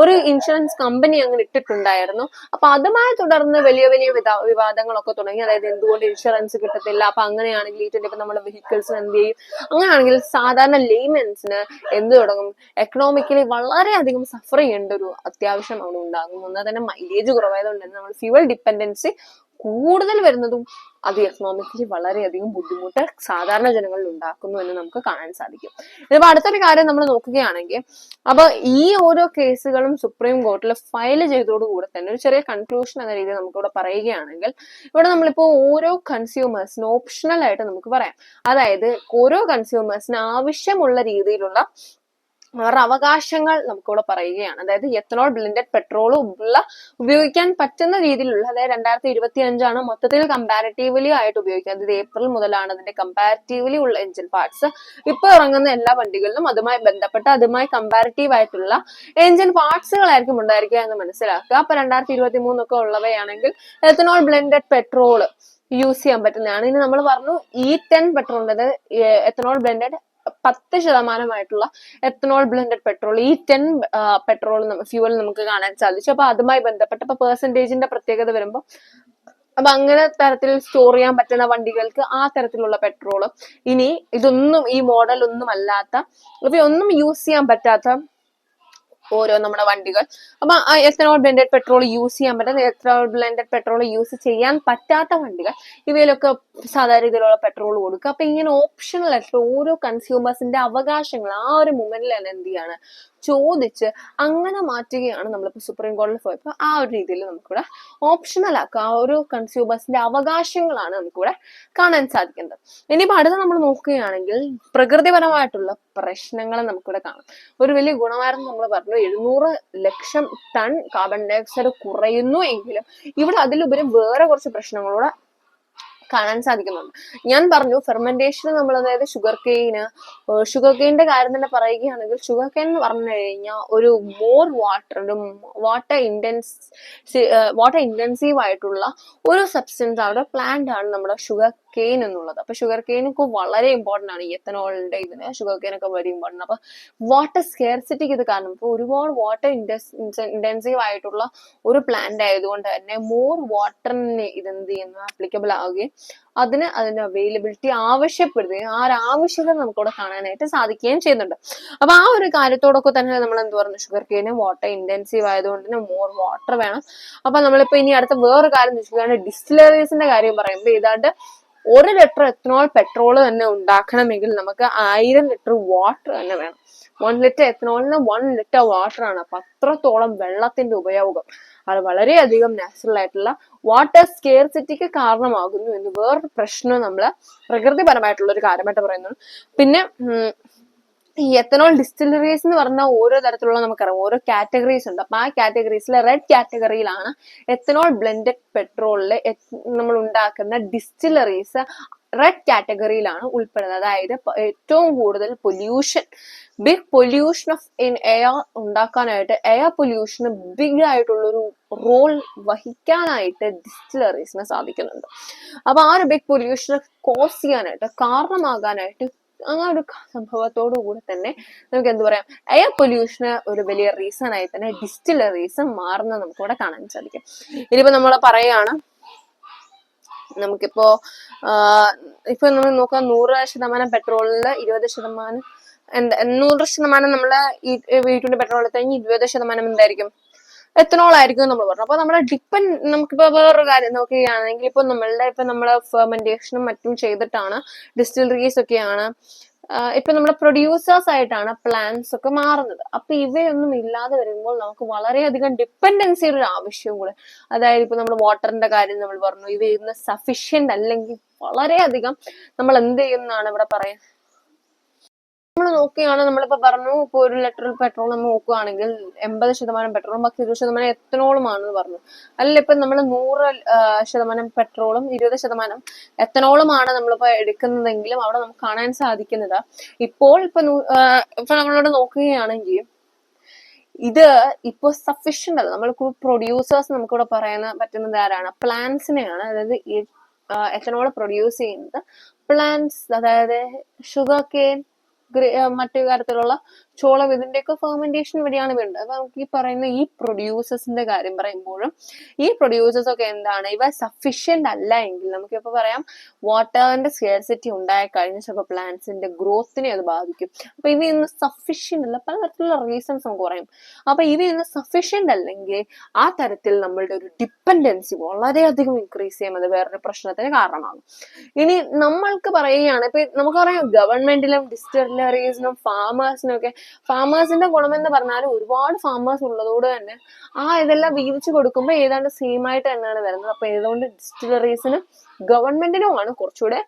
Speaker 1: ഒരു ഇൻഷുറൻസ് കമ്പനി അങ്ങനെ ഇട്ടിട്ടുണ്ടായിരുന്നു അപ്പൊ അതുമായി തുടർന്ന് വലിയ വലിയ വിവാദങ്ങളൊക്കെ തുടങ്ങി അതായത് എന്തുകൊണ്ട് ഇൻഷുറൻസ് കിട്ടത്തില്ല അപ്പൊ അങ്ങനെയാണെങ്കിൽ ഇറ്റിന്റെ ഇപ്പൊ നമ്മുടെ വെഹിക്കിൾസ് എന്ത് ചെയ്യും അങ്ങനെയാണെങ്കിൽ സാധാരണ ലേമെൻസിന് എന്ത് തുടങ്ങും എക്കണോമിക്കലി വളരെയധികം സഫർ ചെയ്യേണ്ട ഒരു അത്യാവശ്യമാണ് കാര്യങ്ങളും ഉണ്ടാകുന്നു എന്നാൽ തന്നെ മൈലേജ് കുറവായതുകൊണ്ട് തന്നെ നമ്മൾ ഫ്യൂവൽ ഡിപ്പെൻഡൻസി കൂടുതൽ വരുന്നതും അത് എക്കണോമിക്കലി വളരെയധികം ബുദ്ധിമുട്ട് സാധാരണ ജനങ്ങളിൽ ഉണ്ടാക്കുന്നു എന്ന് നമുക്ക് കാണാൻ സാധിക്കും ഇതിപ്പോൾ അടുത്തൊരു കാര്യം നമ്മൾ നോക്കുകയാണെങ്കിൽ അപ്പോൾ ഈ ഓരോ കേസുകളും സുപ്രീം കോർട്ടിൽ ഫയൽ ചെയ്തതോടുകൂടെ തന്നെ ഒരു ചെറിയ കൺക്ലൂഷൻ എന്ന രീതിയിൽ നമുക്കിവിടെ പറയുകയാണെങ്കിൽ ഇവിടെ നമ്മളിപ്പോൾ ഓരോ കൺസ്യൂമേഴ്സിന് ഓപ്ഷണൽ ആയിട്ട് നമുക്ക് പറയാം അതായത് ഓരോ കൺസ്യൂമേഴ്സിന് ആവശ്യമുള്ള രീതിയിലുള്ള അവരുടെ അവകാശങ്ങൾ നമുക്കിവിടെ പറയുകയാണ് അതായത് എത്തനോൾ ബ്ലെൻഡഡ് പെട്രോൾ ഉള്ള ഉപയോഗിക്കാൻ പറ്റുന്ന രീതിയിലുള്ള അതായത് രണ്ടായിരത്തി ഇരുപത്തി അഞ്ചാണ് മൊത്തത്തിൽ കമ്പാരിറ്റീവ്ലി ആയിട്ട് ഉപയോഗിക്കുന്നത് ഇത് ഏപ്രിൽ മുതലാണ് അതിന്റെ കമ്പാരിറ്റീവ്ലി ഉള്ള എഞ്ചിൻ പാർട്സ് ഇപ്പൊ ഇറങ്ങുന്ന എല്ലാ വണ്ടികളിലും അതുമായി ബന്ധപ്പെട്ട അതുമായി കമ്പാരിറ്റീവ് ആയിട്ടുള്ള എഞ്ചിൻ പാർട്സുകളായിരിക്കും ഉണ്ടായിരിക്കുക എന്ന് മനസ്സിലാക്കുക അപ്പൊ രണ്ടായിരത്തി ഇരുപത്തി മൂന്നൊക്കെ ഉള്ളവയാണെങ്കിൽ എത്തനോൾ ബ്ലെൻഡഡ് പെട്രോൾ യൂസ് ചെയ്യാൻ പറ്റുന്നതാണ് ഇനി നമ്മൾ പറഞ്ഞു E ten petrol ethanol blended പത്ത് ശതമാനമായിട്ടുള്ള ethanol blended petrol E ten petrol fuel നമുക്ക് കാണാൻ സാധിച്ചു അപ്പൊ അതുമായി ബന്ധപ്പെട്ട് അപ്പൊ പെർസെന്റേജിന്റെ പ്രത്യേകത വരുമ്പോൾ അപ്പൊ അങ്ങനെ തരത്തിൽ സ്റ്റോർ ചെയ്യാൻ പറ്റുന്ന വണ്ടികൾക്ക് ആ തരത്തിലുള്ള പെട്രോൾ ഇനി ഇതൊന്നും ഈ മോഡൽ ഒന്നും അല്ലാത്ത ഇവയൊന്നും യൂസ് ചെയ്യാൻ പറ്റാത്ത ഓരോ നമ്മുടെ വണ്ടികൾ അപ്പൊ എത്തനോൾ ബ്ലെൻഡഡ് പെട്രോൾ യൂസ് ചെയ്യാൻ പറ്റുന്ന എത്തനോൾ ബ്ലെൻഡഡ് പെട്രോൾ യൂസ് ചെയ്യാൻ പറ്റാത്ത വണ്ടികൾ ഇവയിലൊക്കെ സാധാരണ രീതിയിലുള്ള പെട്രോൾ കൊടുക്കുക അപ്പൊ ഇങ്ങനെ ഓപ്ഷണൽ ആയിട്ടുള്ള ഓരോ കൺസ്യൂമേഴ്സിന്റെ അവകാശങ്ങൾ ആ ഒരു മൂമെന്റിൽ തന്നെ എന്ത് ചെയ്യാണ് ചോദിച്ച് അങ്ങനെ മാറ്റുകയാണ് നമ്മളിപ്പോൾ സുപ്രീം കോടതിയിൽ പോയപ്പോൾ ആ ഒരു രീതിയിൽ നമുക്കിവിടെ ഓപ്ഷണൽ ആക്കുക ആ ഒരു കൺസ്യൂമേഴ്സിന്റെ അവകാശങ്ങളാണ് നമുക്കിവിടെ കാണാൻ സാധിക്കുന്നത് ഇനി അടുത്ത നമ്മൾ നോക്കുകയാണെങ്കിൽ പ്രകൃതിപരമായിട്ടുള്ള പ്രശ്നങ്ങളെ നമുക്കിവിടെ കാണാം ഒരു വലിയ ഗുണമായിരുന്നു നമ്മൾ പറഞ്ഞു എഴുന്നൂറ് ലക്ഷം ടൺ കാർബൺ ഡയോക്സൈഡ് കുറയുന്നു എങ്കിലും ഇവിടെ അതിലുപരി വേറെ കുറച്ച് പ്രശ്നങ്ങളൂടെ കാണാൻ സാധിക്കുന്നുണ്ട് ഞാൻ പറഞ്ഞു ഫെർമെന്റേഷൻ നമ്മൾ അതായത് ഷുഗർ കെയിന് ഷുഗർ കെയിന്റെ കാര്യം തന്നെ പറയുകയാണെങ്കിൽ ഷുഗർ കെയിൻ എന്ന് പറഞ്ഞു കഴിഞ്ഞാൽ ഒരു മോർ വാട്ടർ ഒരു വാട്ടർ ഇൻറ്റൻസ് വാട്ടർ ഇൻറ്റൻസീവ് ആയിട്ടുള്ള ഒരു സബ്സ്റ്റൻസ് ആണ് പ്ലാന്റ് ആണ് നമ്മുടെ ഷുഗർ കെയിൻ എന്നുള്ളത് അപ്പൊ ഷുഗർ കെയിൻ ഒക്കെ വളരെ ഇമ്പോർട്ടന്റ് ആണ് എത്തനോളിന്റെ ഇതിന് ഷുഗർ കെയിൻ ഒക്കെ വെരി ഇമ്പോർട്ടന്റ് അപ്പൊ വാട്ടർ സ്കെയർസിറ്റിക്ക് ഇത് കാരണം ഇപ്പൊ ഒരുപാട് വാട്ടർ ഇന്റൻസീവ് ആയിട്ടുള്ള ഒരു പ്ലാന്റ് ആയതുകൊണ്ട് തന്നെ മോർ വാട്ടറിനെ ഇത് എന്ത് ചെയ്യുന്നു അപ്ലിക്കബിൾ ആവുകയും അതിന് അതിന്റെ അവൈലബിലിറ്റി ആവശ്യപ്പെടുകയും ആ ഒരു ആവശ്യകത നമുക്കിവിടെ കാണാനായിട്ട് സാധിക്കുകയും ചെയ്യുന്നുണ്ട് അപ്പൊ ആ ഒരു കാര്യത്തോടൊക്കെ തന്നെ നമ്മൾ എന്ത് പറഞ്ഞു ഷുഗർ കെയിന് വാട്ടർ ഇന്റൻസീവ് ആയതുകൊണ്ട് തന്നെ മോർ വാട്ടർ വേണം അപ്പൊ നമ്മളിപ്പോ ഇനി അടുത്ത വേറൊരു കാര്യം ചോദിക്കുകയാണ് ഡിസ്റ്റിലറീസിന്റെ കാര്യം പറയുമ്പോൾ ഏതാണ്ട് ഒരു ലിറ്റർ എത്തനോൾ പെട്രോൾ തന്നെ ഉണ്ടാക്കണമെങ്കിൽ നമുക്ക് ആയിരം ലിറ്റർ വാട്ടർ തന്നെ വേണം വൺ ലിറ്റർ എത്തനോളിന് വൺ ലിറ്റർ വാട്ടർ ആണ് അപ്പൊ അത്രത്തോളം വെള്ളത്തിന്റെ ഉപയോഗം അത് വളരെയധികം നാച്ചുറൽ ആയിട്ടുള്ള വാട്ടർ സ്കെയർസിറ്റിക്ക് കാരണമാകുന്നു എന്ന് വേറൊരു പ്രശ്നം നമ്മൾ പ്രകൃതിപരമായിട്ടുള്ള ഒരു കാര്യമായിട്ട് പറയുന്നുള്ളൂ പിന്നെ ഈ എത്തനോൾ ഡിസ്റ്റിലറീസ് എന്ന് പറഞ്ഞ ഓരോ തരത്തിലുള്ള നമുക്കറിയാം ഓരോ കാറ്റഗറീസ് ഉണ്ട് അപ്പൊ ആ കാറ്റഗറീസിൽ റെഡ് കാറ്റഗറിയിലാണ് എത്തനോൾ ബ്ലെൻഡഡ് പെട്രോളില് നമ്മൾ ഉണ്ടാക്കുന്ന ഡിസ്റ്റിലറീസ് റെഡ് കാറ്റഗറിയിലാണ് ഉൾപ്പെടുന്നത് അതായത് ഏറ്റവും കൂടുതൽ pollution big pollution of in air ഉണ്ടാക്കാനായിട്ട് എയർ പൊല്യൂഷന് ബിഗ് ആയിട്ടുള്ളൊരു റോൾ വഹിക്കാനായിട്ട് ഡിസ്റ്റിലറീസിന് സാധിക്കുന്നുണ്ട് അപ്പൊ ആ ഒരു ബിഗ് പൊല്യൂഷനെ കോസ് ചെയ്യാനായിട്ട് കാരണമാകാനായിട്ട് ആ ഒരു സംഭവത്തോടു കൂടെ തന്നെ നമുക്ക് എന്ത് പറയാം എയർ പൊല്യൂഷന് ഒരു വലിയ റീസൺ ആയി തന്നെ ഡിസ്റ്റിലറീസ് മാറുന്നത് നമുക്കിവിടെ കാണാൻ സാധിക്കും ഇനിയിപ്പോ നമ്മൾ പറയുകയാണ് നമുക്കിപ്പോ ഇപ്പൊ നമ്മൾ നോക്കാം നൂറ് ശതമാനം പെട്രോളില് ഇരുപത് ശതമാനം എന്താ നൂറ് ശതമാനം നമ്മളെ വീട്ടിന്റെ പെട്രോളിൽ തന്നെ ഇരുപത് ശതമാനം എന്തായിരിക്കും എത്തനോൾ ആയിരിക്കും നമ്മൾ പറഞ്ഞു അപ്പൊ നമ്മുടെ ഡിപ്പെൻഡ് നമുക്കിപ്പോ വേറൊരു കാര്യം നോക്കുകയാണെങ്കിൽ ഇപ്പൊ നമ്മളുടെ ഇപ്പൊ നമ്മുടെ ഫെർമെന്റേഷനും മറ്റും ചെയ്തിട്ടാണ് ഡിസ്റ്റിലറീസ് ഒക്കെയാണ് ഇപ്പൊ നമ്മുടെ പ്രൊഡ്യൂസേഴ്സ് ആയിട്ടാണ് പ്ലാന്റ്സ് ഒക്കെ മാറുന്നത് അപ്പൊ ഇവയൊന്നും ഇല്ലാതെ വരുമ്പോൾ നമുക്ക് വളരെയധികം ഡിപ്പെൻഡൻസിയുടെ ഒരു ആവശ്യവും കൂടെ അതായത് ഇപ്പൊ നമ്മൾ വാട്ടറിന്റെ കാര്യം നമ്മൾ പറഞ്ഞു ഇവ ഇന്ന് സഫിഷ്യന്റ് അല്ലെങ്കിൽ വളരെയധികം നമ്മൾ എന്ത് ചെയ്യുന്നതാണ് ഇവിടെ പറയുന്നത് നമ്മൾ നോക്കുകയാണ് നമ്മളിപ്പോ പറഞ്ഞു ഇപ്പോൾ ഒരു ലിറ്റർ പെട്രോൾ നമ്മൾ നോക്കുകയാണെങ്കിൽ എൺപത് ശതമാനം പെട്രോളും ബാക്കി ഇരുപത് ശതമാനം എത്തനോളുമാണെന്ന് പറഞ്ഞു അല്ല ഇപ്പൊ നമ്മൾ നൂറ് ശതമാനം പെട്രോളും ഇരുപത് ശതമാനം എത്തനോളുമാണ് നമ്മളിപ്പോ എടുക്കുന്നതെങ്കിലും അവിടെ നമുക്ക് കാണാൻ സാധിക്കുന്നത് ഇപ്പോൾ ഇപ്പൊ ഇപ്പൊ നമ്മളോട് നോക്കുകയാണെങ്കിൽ ഇത് ഇപ്പോ സഫീഷ്യൻ്റ് അല്ല നമ്മൾ പ്രൊഡ്യൂസേഴ്സ് നമുക്കിവിടെ പറയുന്ന പറ്റുന്നത് ആരാണ് പ്ലാന്റ്സിനെയാണ് അതായത് എത്തനോൾ പ്രൊഡ്യൂസ് ചെയ്യുന്നത് പ്ലാന്റ്സ് അതായത് ഷുഗർ കെയിൻ മറ്റു തരത്തിലുള്ള ചോളം ഇതിന്റെയൊക്കെ ഫെർമെന്റേഷൻ വഴിയാണ് വേണ്ടത് അപ്പൊ നമുക്ക് ഈ പറയുന്ന ഈ പ്രൊഡ്യൂസേഴ്സിന്റെ കാര്യം പറയുമ്പോഴും ഈ പ്രൊഡ്യൂസേഴ്സ് ഒക്കെ എന്താണ് ഇവ സഫിഷ്യന്റ് അല്ല എങ്കിൽ നമുക്കിപ്പോ പറയാം വാട്ടറിന്റെ സ്കേഴ്സിറ്റി ഉണ്ടായ കഴിഞ്ഞ ചിലപ്പോൾ പ്ലാന്റ്സിന്റെ ഗ്രോത്തിനെ അത് ബാധിക്കും അപ്പൊ ഇവ ഇന്ന് സഫിഷ്യന്റ് അല്ല പലതരത്തിലുള്ള റീസൺസ് നമുക്ക് പറയും അപ്പൊ ഇവ ഇന്ന് സഫിഷ്യന്റ് അല്ലെങ്കിൽ ആ തരത്തിൽ നമ്മളുടെ ഒരു ഡിപ്പെൻഡൻസി വളരെയധികം ഇൻക്രീസ് ചെയ്യും അത് വേറൊരു പ്രശ്നത്തിന് കാരണമാകും ഇനി നമ്മൾക്ക് പറയുകയാണ് ഇപ്പൊ നമുക്കറിയാം ഗവൺമെന്റിലും ഡിസ്റ്റർ ഡിസ്റ്റിലറീസിനും ഫാമേഴ്സിനും ഒക്കെ ഫാമേഴ്സിന്റെ എന്ന് പറഞ്ഞാൽ ഒരുപാട് ഫാമേഴ്സ് ഉള്ളതോട് തന്നെ ആ ഇതെല്ലാം വീതിച്ചു കൊടുക്കുമ്പോൾ ഏതാണ്ട് സെയിം ആയിട്ട് തന്നെയാണ് വരുന്നത് അപ്പൊ ഏതുകൊണ്ട് ഡിസ്റ്റിലറീസിനും ഗവൺമെന്റിനുമാണ് കുറച്ചുകൂടെ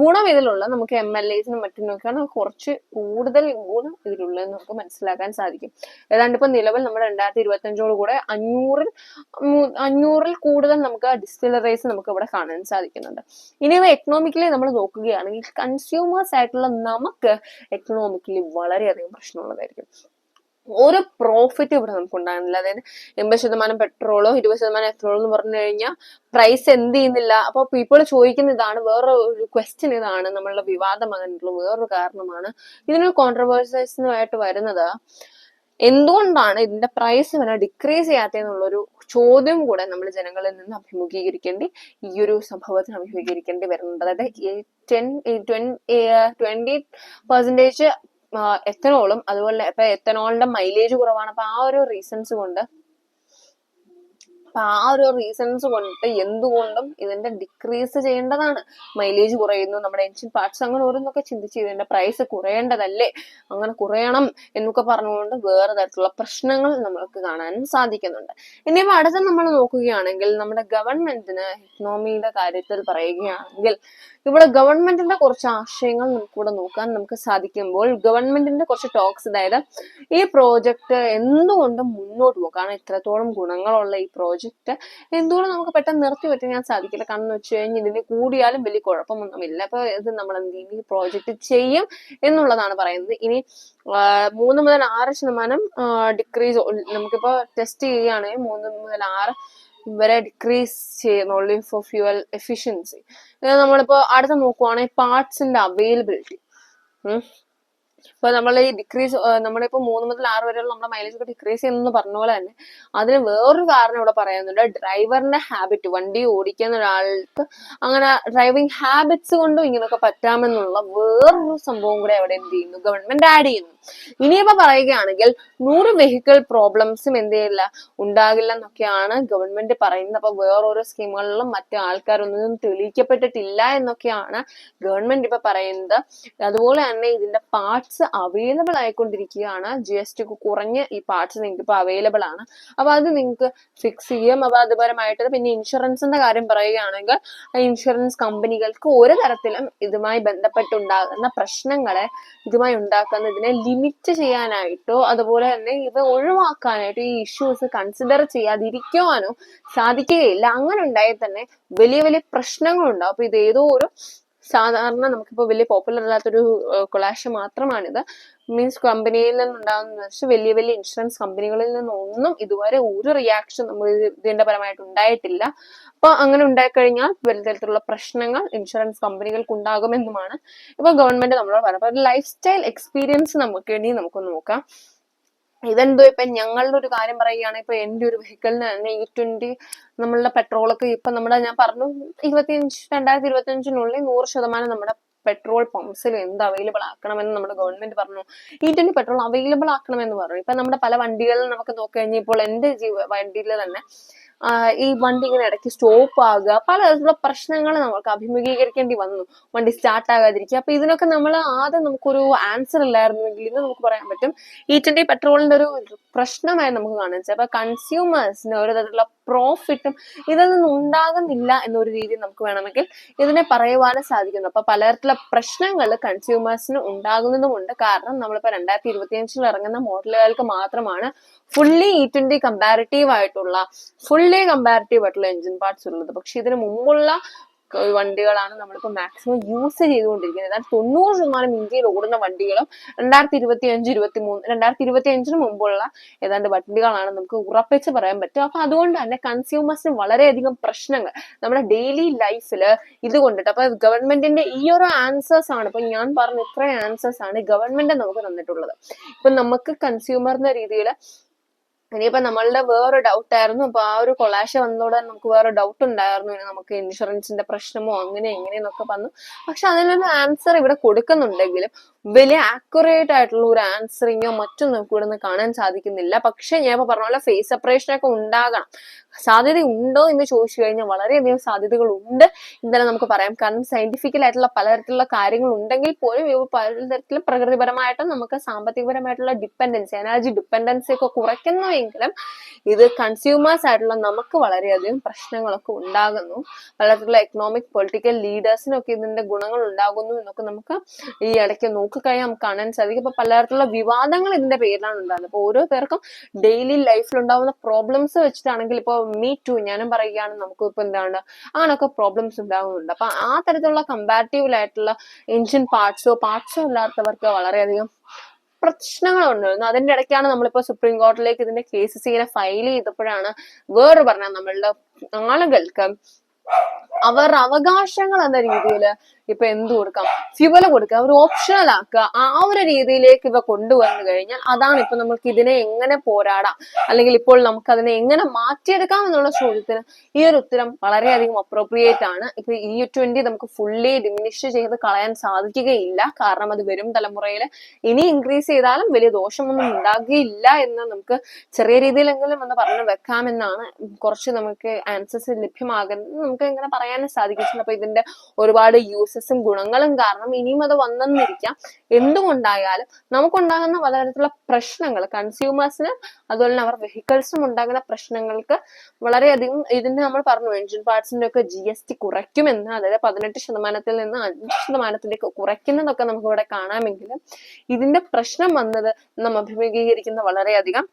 Speaker 1: ഗുണം ഇതിലുള്ള നമുക്ക് എം എൽ എസിനും മറ്റിനൊക്കെയാണ് കുറച്ച് കൂടുതൽ ഗുണം ഇതിലുള്ളതെന്ന് നമുക്ക് മനസ്സിലാക്കാൻ സാധിക്കും ഏതാണ്ട് ഇപ്പൊ നിലവിൽ നമ്മൾ രണ്ടായിരത്തി അഞ്ചോട് കൂടെ അഞ്ഞൂറിൽ അഞ്ഞൂറിൽ കൂടുതൽ നമുക്ക് ഡിസ്റ്റിലറീസ് നമുക്ക് ഇവിടെ കാണാൻ സാധിക്കുന്നുണ്ട് ഇനി എക്കണോമിക്കലി നമ്മൾ നോക്കുകയാണെങ്കിൽ കൺസ്യൂമേഴ്സ് ആയിട്ടുള്ള നമുക്ക് എക്കണോമിക്കലി വളരെയധികം പ്രശ്നമുള്ളതായിരിക്കും ഒരു പ്രോഫിറ്റ് ഇവിടെ നമുക്ക് ഉണ്ടാകുന്നില്ല അതായത് എൺപത് ശതമാനം പെട്രോളോ ഇരുപത് ശതമാനം എത്തനോളോ എന്ന് പറഞ്ഞു കഴിഞ്ഞാൽ പ്രൈസ് എന്ത് ചെയ്യുന്നില്ല അപ്പോൾ പീപ്പിൾ ചോദിക്കുന്ന ഇതാണ് വേറെ ഒരു ക്വസ്റ്റ്യൻ ഇതാണ് നമ്മളുടെ വിവാദം അങ്ങനെയുള്ള വേറൊരു കാരണമാണ് ഇതിനൊരു കോൺട്രവേഴ്സൈസുമായിട്ട് വരുന്നത് എന്തുകൊണ്ടാണ് ഇതിന്റെ പ്രൈസ് വരെ ഡിക്രീസ് ചെയ്യാത്തതെന്നുള്ളൊരു ചോദ്യം കൂടെ നമ്മൾ ജനങ്ങളിൽ നിന്ന് അഭിമുഖീകരിക്കേണ്ടി ഈ ഒരു സംഭവത്തിന് അഭിമുഖീകരിക്കേണ്ടി വരുന്നുണ്ട് അതായത് ടെൻ ട്വന്റി പെർസെൻറ്റേജ് എത്തനോളും അതുപോലെ ഇപ്പൊ എത്തനോളിന്റെ മൈലേജ് കുറവാണ് അപ്പൊ ആ ഒരു റീസൺസ് കൊണ്ട് അപ്പൊ ആ ഒരു റീസൺസ് കൊണ്ട് എന്തുകൊണ്ടും ഇതിന്റെ ഡിക്രീസ് ചെയ്യേണ്ടതാണ് മൈലേജ് കുറയുന്നു നമ്മുടെ എൻജിൻ പാർട്സ് അങ്ങനെ ഓരോന്നൊക്കെ ചിന്തിച്ച് ഇതിന്റെ പ്രൈസ് കുറയേണ്ടതല്ലേ അങ്ങനെ കുറയണം എന്നൊക്കെ പറഞ്ഞുകൊണ്ട് വേറെ തരത്തിലുള്ള പ്രശ്നങ്ങൾ നമ്മൾക്ക് കാണാൻ സാധിക്കുന്നുണ്ട് ഇനിയിപ്പോ അടുത്ത നമ്മൾ നോക്കുകയാണെങ്കിൽ നമ്മുടെ ഗവൺമെന്റിന് ഇക്കണോമിയുടെ കാര്യത്തിൽ പറയുകയാണെങ്കിൽ ഇവിടെ ഗവൺമെന്റിന്റെ കുറച്ച് ആശയങ്ങൾ നമുക്ക് ഇവിടെ നോക്കാൻ നമുക്ക് സാധിക്കുമ്പോൾ ഗവൺമെന്റിന്റെ കുറച്ച് ടോക്സ് അതായത് ഈ പ്രോജക്റ്റ് എന്തുകൊണ്ട് മുന്നോട്ട് പോകും കാരണം ഇത്രത്തോളം ഗുണങ്ങളുള്ള ഈ പ്രോജക്റ്റ് എന്തുകൊണ്ട് നമുക്ക് പെട്ടെന്ന് നിർത്തി ഞാൻ സാധിക്കില്ല കാരണം എന്ന് വെച്ച് കഴിഞ്ഞാൽ ഇതിന് കൂടിയാലും വലിയ കുഴപ്പമൊന്നുമില്ല അപ്പൊ ഇത് നമ്മൾ എന്ത് ചെയ്യും ഈ പ്രോജക്റ്റ് ചെയ്യും എന്നുള്ളതാണ് പറയുന്നത് ഇനി മൂന്ന് മുതൽ ആറ് ശതമാനം ഡിക്രീസ് നമുക്കിപ്പോ ടെസ്റ്റ് ചെയ്യുകയാണെങ്കിൽ മൂന്ന് മുതൽ ആറ് ഇവരെ ഡിക്രീസ് ചെയ്യുന്നുള്ളൂ ഫോർ ഫ്യൂവൽ എഫിഷ്യൻസി നമ്മളിപ്പോ അടുത്ത നോക്കുവാണെങ്കിൽ പാർട്സിന്റെ അവൈലബിലിറ്റി ഇപ്പൊ നമ്മൾ ഈ ഡിക്രീസ് നമ്മളിപ്പോ മൂന്ന് മുതൽ ആറ് വരെയുള്ള നമ്മുടെ മൈലേജ് ഒക്കെ ഡിക്രീസ് ചെയ്യുന്നു പറഞ്ഞ പോലെ തന്നെ അതിന് വേറൊരു കാരണം ഇവിടെ പറയാനുണ്ട് ഡ്രൈവറിന്റെ ഹാബിറ്റ് വണ്ടി ഓടിക്കുന്ന ഒരാൾക്ക് അങ്ങനെ ഡ്രൈവിംഗ് ഹാബിറ്റ്സ് കൊണ്ടും ഇങ്ങനെയൊക്കെ പറ്റാമെന്നുള്ള വേറൊരു സംഭവം കൂടെ അവിടെ എന്ത് ചെയ്യുന്നു ഗവൺമെന്റ് ആഡ് ചെയ്യുന്നു ഇനിയിപ്പോ പറയുകയാണെങ്കിൽ നൂറ് വെഹിക്കിൾ പ്രോബ്ലംസും എന്ത് ചെയ്യില്ല ഉണ്ടാകില്ല എന്നൊക്കെയാണ് ഗവൺമെന്റ് പറയുന്നത് അപ്പൊ വേറോരോ സ്കീമുകളിലും മറ്റു ആൾക്കാരൊന്നും തെളിയിക്കപ്പെട്ടിട്ടില്ല എന്നൊക്കെയാണ് ഗവൺമെന്റ് ഇപ്പൊ പറയുന്നത് അതുപോലെ തന്നെ ഇതിന്റെ പാർട്സ് പാർട്സ് അവൈലബിൾ ആയിക്കൊണ്ടിരിക്കുകയാണ് ജി എസ് ടി കുറഞ്ഞ് ഈ പാർട്സ് നിങ്ങൾക്ക് ഇപ്പോൾ അവൈലബിൾ ആണ് അപ്പോൾ അത് നിങ്ങൾക്ക് ഫിക്സ് ചെയ്യും അപ്പോൾ അതുപരമായിട്ട് പിന്നെ ഇൻഷുറൻസിന്റെ കാര്യം പറയുകയാണെങ്കിൽ ഇൻഷുറൻസ് കമ്പനികൾക്ക് ഒരു തരത്തിലും ഇതുമായി ബന്ധപ്പെട്ടുണ്ടാകുന്ന പ്രശ്നങ്ങളെ ഇതുമായി ഉണ്ടാക്കുന്ന ഇതിനെ ലിമിറ്റ് ചെയ്യാനായിട്ടോ അതുപോലെ തന്നെ ഇത് ഒഴിവാക്കാനായിട്ടോ ഈ ഇഷ്യൂസ് കൺസിഡർ ചെയ്യാതിരിക്കുവാനോ സാധിക്കുകയില്ല അങ്ങനെ ഉണ്ടായാൽ തന്നെ വലിയ വലിയ പ്രശ്നങ്ങളുണ്ടാവും അപ്പോൾ ഇത് ഏതോ ഒരു സാധാരണ നമുക്കിപ്പോൾ വലിയ പോപ്പുലർ അല്ലാത്തൊരു കൊളാഷ് മാത്രമാണിത് മീൻസ് കമ്പനിയിൽ നിന്നുണ്ടാകുന്ന വെച്ചാൽ വലിയ വലിയ ഇൻഷുറൻസ് കമ്പനികളിൽ നിന്നൊന്നും ഇതുവരെ ഒരു റിയാക്ഷൻ നമ്മൾ ഇതിന്റെ പരമായിട്ട് ഉണ്ടായിട്ടില്ല അപ്പോൾ അങ്ങനെ ഉണ്ടായിക്കഴിഞ്ഞാൽ വലിയ പ്രശ്നങ്ങൾ ഇൻഷുറൻസ് കമ്പനികൾക്ക് ഉണ്ടാകുമെന്നുമാണ് ഇപ്പൊ ഗവൺമെന്റ് നമ്മളോട് പറഞ്ഞത് ലൈഫ് സ്റ്റൈൽ എക്സ്പീരിയൻസ് നമുക്ക് വേണ്ടി നമുക്ക് നോക്കാം ഇതെന്തോ ഇപ്പൊ ഞങ്ങളുടെ ഒരു കാര്യം പറയുകയാണെങ്കിൽ ഇപ്പൊ എന്റെ ഒരു വെഹിക്കിളിന് തന്നെ ഈ e ട്വന്റി നമ്മളുടെ പെട്രോളൊക്കെ ഇപ്പൊ നമ്മുടെ ഞാൻ പറഞ്ഞു ഇരുപത്തിയഞ്ച് രണ്ടായിരത്തി ഇരുപത്തിയഞ്ചിനുള്ളിൽ നൂറ് ശതമാനം നമ്മുടെ പെട്രോൾ പമ്പ്സിൽ എന്ത് അവൈലബിൾ ആക്കണമെന്ന് നമ്മുടെ ഗവൺമെന്റ് പറഞ്ഞു ഈ ട്വന്റി പെട്രോൾ അവൈലബിൾ ആക്കണമെന്ന് പറഞ്ഞു ഇപ്പൊ നമ്മുടെ പല വണ്ടികളിൽ നമുക്ക് നോക്കി കഴിഞ്ഞാൽ ഇപ്പോൾ എൻ്റെ ജീവ വണ്ടിയിൽ തന്നെ ഈ വണ്ടി ഇങ്ങനെ ഇടയ്ക്ക് സ്റ്റോപ്പ് ആകുക പലതരത്തിലുള്ള പ്രശ്നങ്ങൾ നമുക്ക് അഭിമുഖീകരിക്കേണ്ടി വന്നു വണ്ടി സ്റ്റാർട്ട് ആകാതിരിക്കുക അപ്പൊ ഇതിനൊക്കെ നമ്മൾ ആദ്യം നമുക്കൊരു ആൻസർ ഇല്ലായിരുന്നുവെങ്കിൽ ഇന്ന് നമുക്ക് പറയാൻ പറ്റും ഈ ട്വന്റി പെട്രോളിന്റെ ഒരു പ്രശ്നമായി നമുക്ക് കാണാൻ വെച്ചാൽ അപ്പൊ കൺസ്യൂമേഴ്സിന് ഒരു തരത്തിലുള്ള പ്രോഫിറ്റും ഇതിൽ നിന്ന് ഉണ്ടാകുന്നില്ല എന്നൊരു രീതി നമുക്ക് വേണമെങ്കിൽ ഇതിനെ പറയുവാനും സാധിക്കുന്നു അപ്പൊ പലതരത്തിലുള്ള പ്രശ്നങ്ങൾ കൺസ്യൂമേഴ്സിന് ഉണ്ടാകുന്നതുമുണ്ട് കാരണം നമ്മളിപ്പോ രണ്ടായിരത്തി ഇരുപത്തിയഞ്ചിൽ ഇറങ്ങുന്ന മോഡലുകൾക്ക് മാത്രമാണ് ഫുള്ളി ഇ ട്വന്റി കമ്പാരിറ്റീവ് ആയിട്ടുള്ള ഫുള്ളി കമ്പാരിറ്റീവ് ആയിട്ടുള്ള എഞ്ചിൻ പാർട്സ് ഉള്ളത് പക്ഷെ ഇതിന് മുമ്പുള്ള വണ്ടികളാണ് നമ്മളിപ്പോ മാക്സിമം യൂസ് ചെയ്തുകൊണ്ടിരിക്കുന്നത് എന്നാൽ തൊണ്ണൂറ് ശതമാനം ഇന്ത്യയിൽ ഓടുന്ന വണ്ടികളും രണ്ടായിരത്തി ഇരുപത്തി അഞ്ച് ഇരുപത്തി മൂന്ന് രണ്ടായിരത്തി ഇരുപത്തി അഞ്ചിന് മുമ്പുള്ള ഏതാണ്ട് വണ്ടികളാണ് നമുക്ക് ഉറപ്പിച്ച് പറയാൻ പറ്റും അപ്പൊ അതുകൊണ്ട് തന്നെ കൺസ്യൂമേഴ്സിന് വളരെയധികം പ്രശ്നങ്ങൾ നമ്മുടെ ഡെയിലി ലൈഫിൽ ഇത് കൊണ്ടിട്ട് അപ്പൊ ഗവൺമെന്റിന്റെ ഈ ഒരു ആൻസേഴ്സ് ആണ് ഇപ്പൊ ഞാൻ പറഞ്ഞ ഇത്രയും ആൻസേഴ്സ് ആണ് ഗവൺമെന്റ് നമുക്ക് തന്നിട്ടുള്ളത് ഇപ്പൊ നമുക്ക് കൺസ്യൂമർ എന്ന രീതിയിൽ ഇനിയിപ്പോ നമ്മളുടെ വേറെ ഡൗട്ട് ആയിരുന്നു അപ്പൊ ആ ഒരു കൊളാശ വന്നതോടെ നമുക്ക് വേറെ ഡൗട്ട് ഉണ്ടായിരുന്നു ഇനി നമുക്ക് ഇൻഷുറൻസിന്റെ പ്രശ്നമോ അങ്ങനെ എങ്ങനെയെന്നൊക്കെ വന്നു പക്ഷെ അതിനൊരു ആൻസർ ഇവിടെ കൊടുക്കുന്നുണ്ടെങ്കിലും വലിയ ആക്യുറേറ്റ് ആയിട്ടുള്ള ഒരു ആൻസറിങ്ങോ മറ്റും നമുക്ക് ഇവിടെ നിന്ന് കാണാൻ സാധിക്കുന്നില്ല പക്ഷെ ഞാൻ ഇപ്പൊ പറഞ്ഞ പോലെ ഫേസ് സെപ്പറേഷൻ ഒക്കെ ഉണ്ടാകണം സാധ്യത ഉണ്ടോ എന്ന് ചോദിച്ചു കഴിഞ്ഞാൽ വളരെയധികം സാധ്യതകൾ ഉണ്ട് ഇന്നലെ നമുക്ക് പറയാം കാരണം സയന്റിഫിക്കൽ ആയിട്ടുള്ള പലതരത്തിലുള്ള കാര്യങ്ങൾ ഉണ്ടെങ്കിൽ പോലും ഇവ പലതരത്തിലും പ്രകൃതിപരമായിട്ടും നമുക്ക് സാമ്പത്തികപരമായിട്ടുള്ള ഡിപ്പെൻഡൻസി എനർജി ഡിപ്പെൻഡൻസി ഒക്കെ കുറയ്ക്കുന്നുവെങ്കിലും ഇത് കൺസ്യൂമേഴ്സ് ആയിട്ടുള്ള നമുക്ക് വളരെയധികം പ്രശ്നങ്ങളൊക്കെ ഉണ്ടാകുന്നു പലതരത്തിലുള്ള എക്കണോമിക് പൊളിറ്റിക്കൽ ലീഡേഴ്സിനൊക്കെ ഇതിന്റെ ഗുണങ്ങൾ ഉണ്ടാകുന്നു എന്നൊക്കെ നമുക്ക് ഈ ഇടയ്ക്ക് നോക്കിക്കഴിഞ്ഞാൽ നമുക്ക് കാണാൻ സാധിക്കും ഇപ്പൊ പലതരത്തിലുള്ള വിവാദങ്ങൾ ഇതിന്റെ പേരിലാണ് ഉണ്ടാകുന്നത് അപ്പൊ ഓരോ പേർക്കും ഡെയിലി ലൈഫിൽ ഉണ്ടാകുന്ന പ്രോബ്ലംസ് വെച്ചിട്ടാണെങ്കിൽ ഇപ്പോൾ മീ ടു ഞാനും പറയുകയാണ് നമുക്ക് ഇപ്പൊ എന്താണ് അങ്ങനെയൊക്കെ പ്രോബ്ലംസ് ഉണ്ടാകുന്നുണ്ട് അപ്പൊ ആ തരത്തിലുള്ള കമ്പാരിറ്റീവ് ആയിട്ടുള്ള എൻജിൻ പാർട്സോ പാർട്സോ ഇല്ലാത്തവർക്ക് വളരെയധികം പ്രശ്നങ്ങൾ ഉണ്ടായിരുന്നു അതിന്റെ ഇടയ്ക്കാണ് നമ്മളിപ്പോ സുപ്രീം കോടതിയിലേക്ക് ഇതിന്റെ കേസസ് ഇങ്ങനെ ഫയൽ ചെയ്തപ്പോഴാണ് വേറെ പറഞ്ഞ നമ്മളുടെ ആളുകൾക്ക് അവർ അവകാശങ്ങൾ എന്ന രീതിയിൽ ഇപ്പൊ എന്ത് കൊടുക്കാം ഫ്യുവല് കൊടുക്കുക അവർ ഓപ്ഷണൽ ആക്കുക ആ ഒരു രീതിയിലേക്ക് ഇവ കൊണ്ടുവന്നു കഴിഞ്ഞാൽ അതാണ് ഇപ്പൊ നമ്മൾക്ക് ഇതിനെ എങ്ങനെ പോരാടാം അല്ലെങ്കിൽ ഇപ്പോൾ നമുക്ക് അതിനെ എങ്ങനെ മാറ്റിയെടുക്കാം എന്നുള്ള ചോദ്യത്തിന് ഈ ഒരു ഉത്തരം വളരെയധികം അപ്രോപ്രിയേറ്റ് ആണ് ഇപ്പൊ ഇ ട്വന്റി നമുക്ക് ഫുള്ളി ഡിമിനിഷ് ചെയ്ത് കളയാൻ സാധിക്കുകയില്ല കാരണം അത് വരും തലമുറയിൽ ഇനി ഇൻക്രീസ് ചെയ്താലും വലിയ ദോഷമൊന്നും ഉണ്ടാകുകയില്ല എന്ന് നമുക്ക് ചെറിയ രീതിയിലെങ്കിലും ഒന്ന് പറഞ്ഞു വെക്കാമെന്നാണ് കുറച്ച് നമുക്ക് ആൻസേഴ്സ് ലഭ്യമാകുന്നത് നമുക്ക് എങ്ങനെ പറയാം പറയാനും സാധിക്കും അപ്പൊ ഇതിന്റെ ഒരുപാട് യൂസസും ഗുണങ്ങളും കാരണം ഇനിയും അത് വന്നെന്നിരിക്കാം എന്തുകൊണ്ടായാലും നമുക്കുണ്ടാകുന്ന പലതരത്തിലുള്ള പ്രശ്നങ്ങൾ കൺസ്യൂമേഴ്സിന് അതുപോലെ തന്നെ അവർ വെഹിക്കിൾസിനും ഉണ്ടാകുന്ന പ്രശ്നങ്ങൾക്ക് വളരെയധികം ഇതിന് നമ്മൾ പറഞ്ഞു എൻജിൻ പാർട്സിന്റെ ഒക്കെ ജി എസ് ടി കുറയ്ക്കുമെന്ന് അതായത് പതിനെട്ട് ശതമാനത്തിൽ നിന്ന് അഞ്ച് ശതമാനത്തിലേക്ക് കുറയ്ക്കുന്നതൊക്കെ നമുക്ക് ഇവിടെ കാണാമെങ്കിലും ഇതിന്റെ പ്രശ്നം വന്നത് നാം അഭിമുഖീകരിക്കുന്ന വളരെയധികം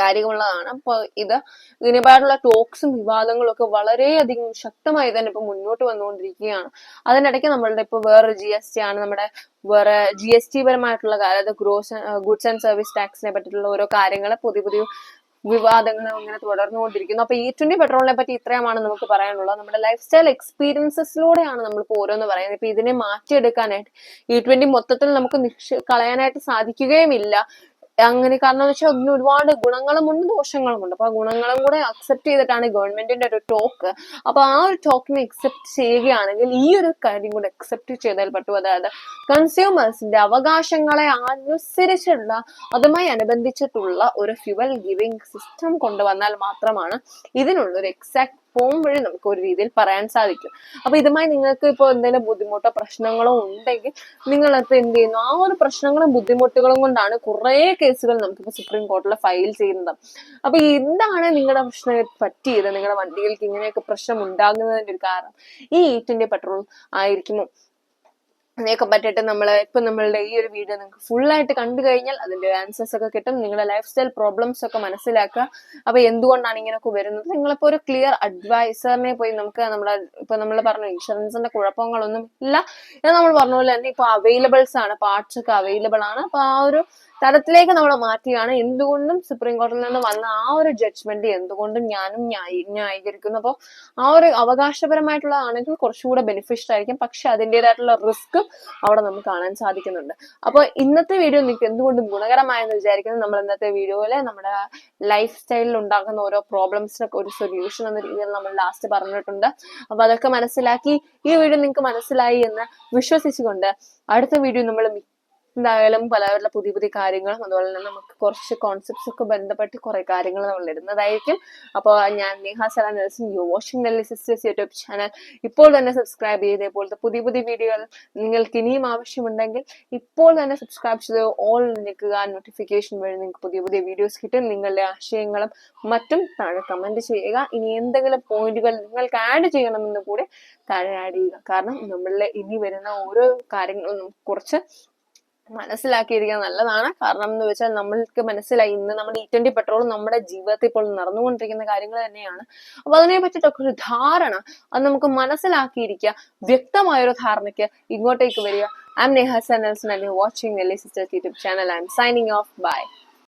Speaker 1: കാര്യമുള്ളതാണ് അപ്പോൾ ഇത് ഇതിനെപ്പാടുള്ള ടോക്സും വിവാദങ്ങളും ഒക്കെ വളരെയധികം ശക്തമായി തന്നെ ഇപ്പൊ മുന്നോട്ട് വന്നുകൊണ്ടിരിക്കുകയാണ് അതിനിടയ്ക്ക് നമ്മളുടെ ഇപ്പൊ വേറെ ജി എസ് ടി ആണ് നമ്മുടെ വേറെ ജി എസ് ടി പരമായിട്ടുള്ള കാര്യം ഗ്രോസ് ഗുഡ്സ് ആൻഡ് സർവീസ് ടാക്സിനെ പറ്റിയിട്ടുള്ള ഓരോ കാര്യങ്ങൾ പുതിയ പുതിയ വിവാദങ്ങൾ ഇങ്ങനെ തുടർന്നുകൊണ്ടിരിക്കുന്നു അപ്പൊ ഈ ട്വന്റി പെട്രോളിനെ പറ്റി ഇത്രയുമാണ് നമുക്ക് പറയാനുള്ളത് നമ്മുടെ ലൈഫ് സ്റ്റൈൽ എക്സ്പീരിയൻസസിലൂടെയാണ് നമ്മളിപ്പോൾ ഓരോന്ന് പറയുന്നത് ഇപ്പൊ ഇതിനെ മാറ്റിയെടുക്കാനായിട്ട് ഈ e ട്വന്റി മൊത്തത്തിൽ നമുക്ക് നിക്ഷ കളയാനായിട്ട് സാധിക്കുകയുമില്ല അങ്ങനെ കാരണം വെച്ചാൽ അതിന് ഒരുപാട് ഗുണങ്ങളുമുണ്ട് ദോഷങ്ങളുമുണ്ട് അപ്പൊ ആ ഗുണങ്ങളും കൂടെ അക്സെപ്റ്റ് ചെയ്തിട്ടാണ് ഗവൺമെന്റിന്റെ ഒരു ടോക്ക് അപ്പൊ ആ ഒരു ടോക്കിനെ അക്സെപ്റ്റ് ചെയ്യുകയാണെങ്കിൽ ഈ ഒരു കാര്യം കൂടെ അക്സെപ്റ്റ് ചെയ്താൽ പറ്റും അതായത് കൺസ്യൂമേഴ്സിന്റെ അവകാശങ്ങളെ അനുസരിച്ചുള്ള അതുമായി അനുബന്ധിച്ചിട്ടുള്ള ഒരു ഫ്യുവൽ ഗിവിംഗ് സിസ്റ്റം കൊണ്ടുവന്നാൽ മാത്രമാണ് ഇതിനുള്ള ഒരു എക്സാക്ട് വഴി നമുക്ക് ഒരു രീതിയിൽ പറയാൻ സാധിക്കും അപ്പൊ ഇതുമായി നിങ്ങൾക്ക് ഇപ്പോൾ എന്തെങ്കിലും ബുദ്ധിമുട്ടോ പ്രശ്നങ്ങളോ ഉണ്ടെങ്കിൽ നിങ്ങൾ അത് എന്ത് ചെയ്യുന്നു ആ ഒരു പ്രശ്നങ്ങളും ബുദ്ധിമുട്ടുകളും കൊണ്ടാണ് കുറേ കേസുകൾ നമുക്കിപ്പോൾ സുപ്രീം കോർട്ടിൽ ഫയൽ ചെയ്യുന്നത് അപ്പൊ എന്താണ് നിങ്ങളുടെ പ്രശ്നം പറ്റിയത് നിങ്ങളുടെ വണ്ടികൾക്ക് ഇങ്ങനെയൊക്കെ പ്രശ്നം ഉണ്ടാകുന്നതിന്റെ ഒരു കാരണം ഈ ഈറ്റിന്റെ പെട്രോൾ ആയിരിക്കുമോ ഇതിനെയൊക്കെ പറ്റിയിട്ട് നമ്മൾ ഇപ്പൊ നമ്മളുടെ ഈ ഒരു വീഡിയോ നിങ്ങൾക്ക് ഫുള്ളായിട്ട് കണ്ടു കഴിഞ്ഞാൽ അതിന്റെ ആൻസേഴ്സ് ഒക്കെ കിട്ടും നിങ്ങളുടെ ലൈഫ് സ്റ്റൈൽ പ്രോബ്ലംസ് ഒക്കെ മനസ്സിലാക്കുക അപ്പോൾ എന്തുകൊണ്ടാണ് ഇങ്ങനെയൊക്കെ വരുന്നത് നിങ്ങളിപ്പോ ഒരു ക്ലിയർ അഡ്വൈസറിനെ പോയി നമുക്ക് നമ്മളെ ഇപ്പൊ നമ്മൾ പറഞ്ഞു ഇൻഷുറൻസിന്റെ കുഴപ്പങ്ങളൊന്നും ഇല്ല എന്ന് നമ്മൾ പറഞ്ഞ പോലെ തന്നെ ഇപ്പൊ അവൈലബിൾസ് ആണ് പാർട്സ് ഒക്കെ അവൈലബിൾ ആണ് അപ്പോൾ ആ ഒരു തരത്തിലേക്ക് നമ്മൾ മാറ്റിയാണ് എന്തുകൊണ്ടും സുപ്രീം കോടതിയിൽ നിന്ന് വന്ന ആ ഒരു ജഡ്ജ്മെന്റ് എന്തുകൊണ്ടും ഞാനും ന്യായീകരിക്കുന്നു അപ്പോൾ ആ ഒരു അവകാശപരമായിട്ടുള്ളതാണെങ്കിൽ കുറച്ചുകൂടെ ബെനിഫിഷ്യൽ ആയിരിക്കും പക്ഷെ അതിൻ്റെതായിട്ടുള്ള റിസ്ക് അവിടെ നമുക്ക് കാണാൻ സാധിക്കുന്നുണ്ട് അപ്പോൾ ഇന്നത്തെ വീഡിയോ നിങ്ങൾക്ക് എന്തുകൊണ്ടും ഗുണകരമായെന്ന് വിചാരിക്കുന്നു നമ്മൾ ഇന്നത്തെ വീഡിയോയിൽ നമ്മുടെ ലൈഫ് സ്റ്റൈലിൽ ഉണ്ടാകുന്ന ഓരോ പ്രോബ്ലംസിനൊക്കെ ഒരു സൊല്യൂഷൻ എന്ന രീതിയിൽ നമ്മൾ ലാസ്റ്റ് പറഞ്ഞിട്ടുണ്ട് അപ്പോൾ അതൊക്കെ മനസ്സിലാക്കി ഈ വീഡിയോ നിങ്ങൾക്ക് മനസ്സിലായി എന്ന് വിശ്വസിച്ചുകൊണ്ട് അടുത്ത വീഡിയോ നമ്മൾ എന്തായാലും പല പല പുതിയ പുതിയ കാര്യങ്ങളും അതുപോലെ തന്നെ നമുക്ക് കുറച്ച് കോൺസെപ്റ്റ്സ് ഒക്കെ ബന്ധപ്പെട്ട് കുറെ കാര്യങ്ങൾ നമ്മൾ ഇടുന്നതായിരിക്കും അപ്പോൾ ഞാൻ Neha Sala you watching Nelly sisters YouTube channel ഇപ്പോൾ തന്നെ സബ്സ്ക്രൈബ് ചെയ്ത് ഇപ്പോഴത്തെ പുതിയ പുതിയ വീഡിയോകൾ നിങ്ങൾക്ക് ഇനിയും ആവശ്യമുണ്ടെങ്കിൽ ഇപ്പോൾ തന്നെ സബ്സ്ക്രൈബ് ചെയ്ത് ഓൾ നിൽക്കുക നോട്ടിഫിക്കേഷൻ വഴി നിങ്ങൾക്ക് പുതിയ പുതിയ വീഡിയോസ് കിട്ടും നിങ്ങളുടെ ആശയങ്ങളും മറ്റും താഴെ കമന്റ് ചെയ്യുക ഇനി എന്തെങ്കിലും പോയിന്റുകൾ നിങ്ങൾക്ക് ആഡ് ചെയ്യണമെന്ന് കൂടി താഴെ ആഡ് ചെയ്യുക കാരണം നമ്മളിലെ ഇനി വരുന്ന ഓരോ കാര്യങ്ങളും കുറച്ച് മനസ്സിലാക്കിയിരിക്കുക നല്ലതാണ് കാരണം എന്ന് വെച്ചാൽ നമ്മൾക്ക് മനസ്സിലായി ഇന്ന് നമ്മൾ ഈ ട്വന്റി പെട്രോളും നമ്മുടെ ജീവിതത്തിൽ ഇപ്പോൾ നടന്നുകൊണ്ടിരിക്കുന്ന കാര്യങ്ങൾ തന്നെയാണ് അപ്പൊ അതിനെ പറ്റിയിട്ടൊക്കെ ഒരു ധാരണ അത് നമുക്ക് മനസ്സിലാക്കിയിരിക്കുക വ്യക്തമായൊരു ധാരണയ്ക്ക് ഇങ്ങോട്ടേക്ക് വരിക I'm Neha watching channel I'm signing off by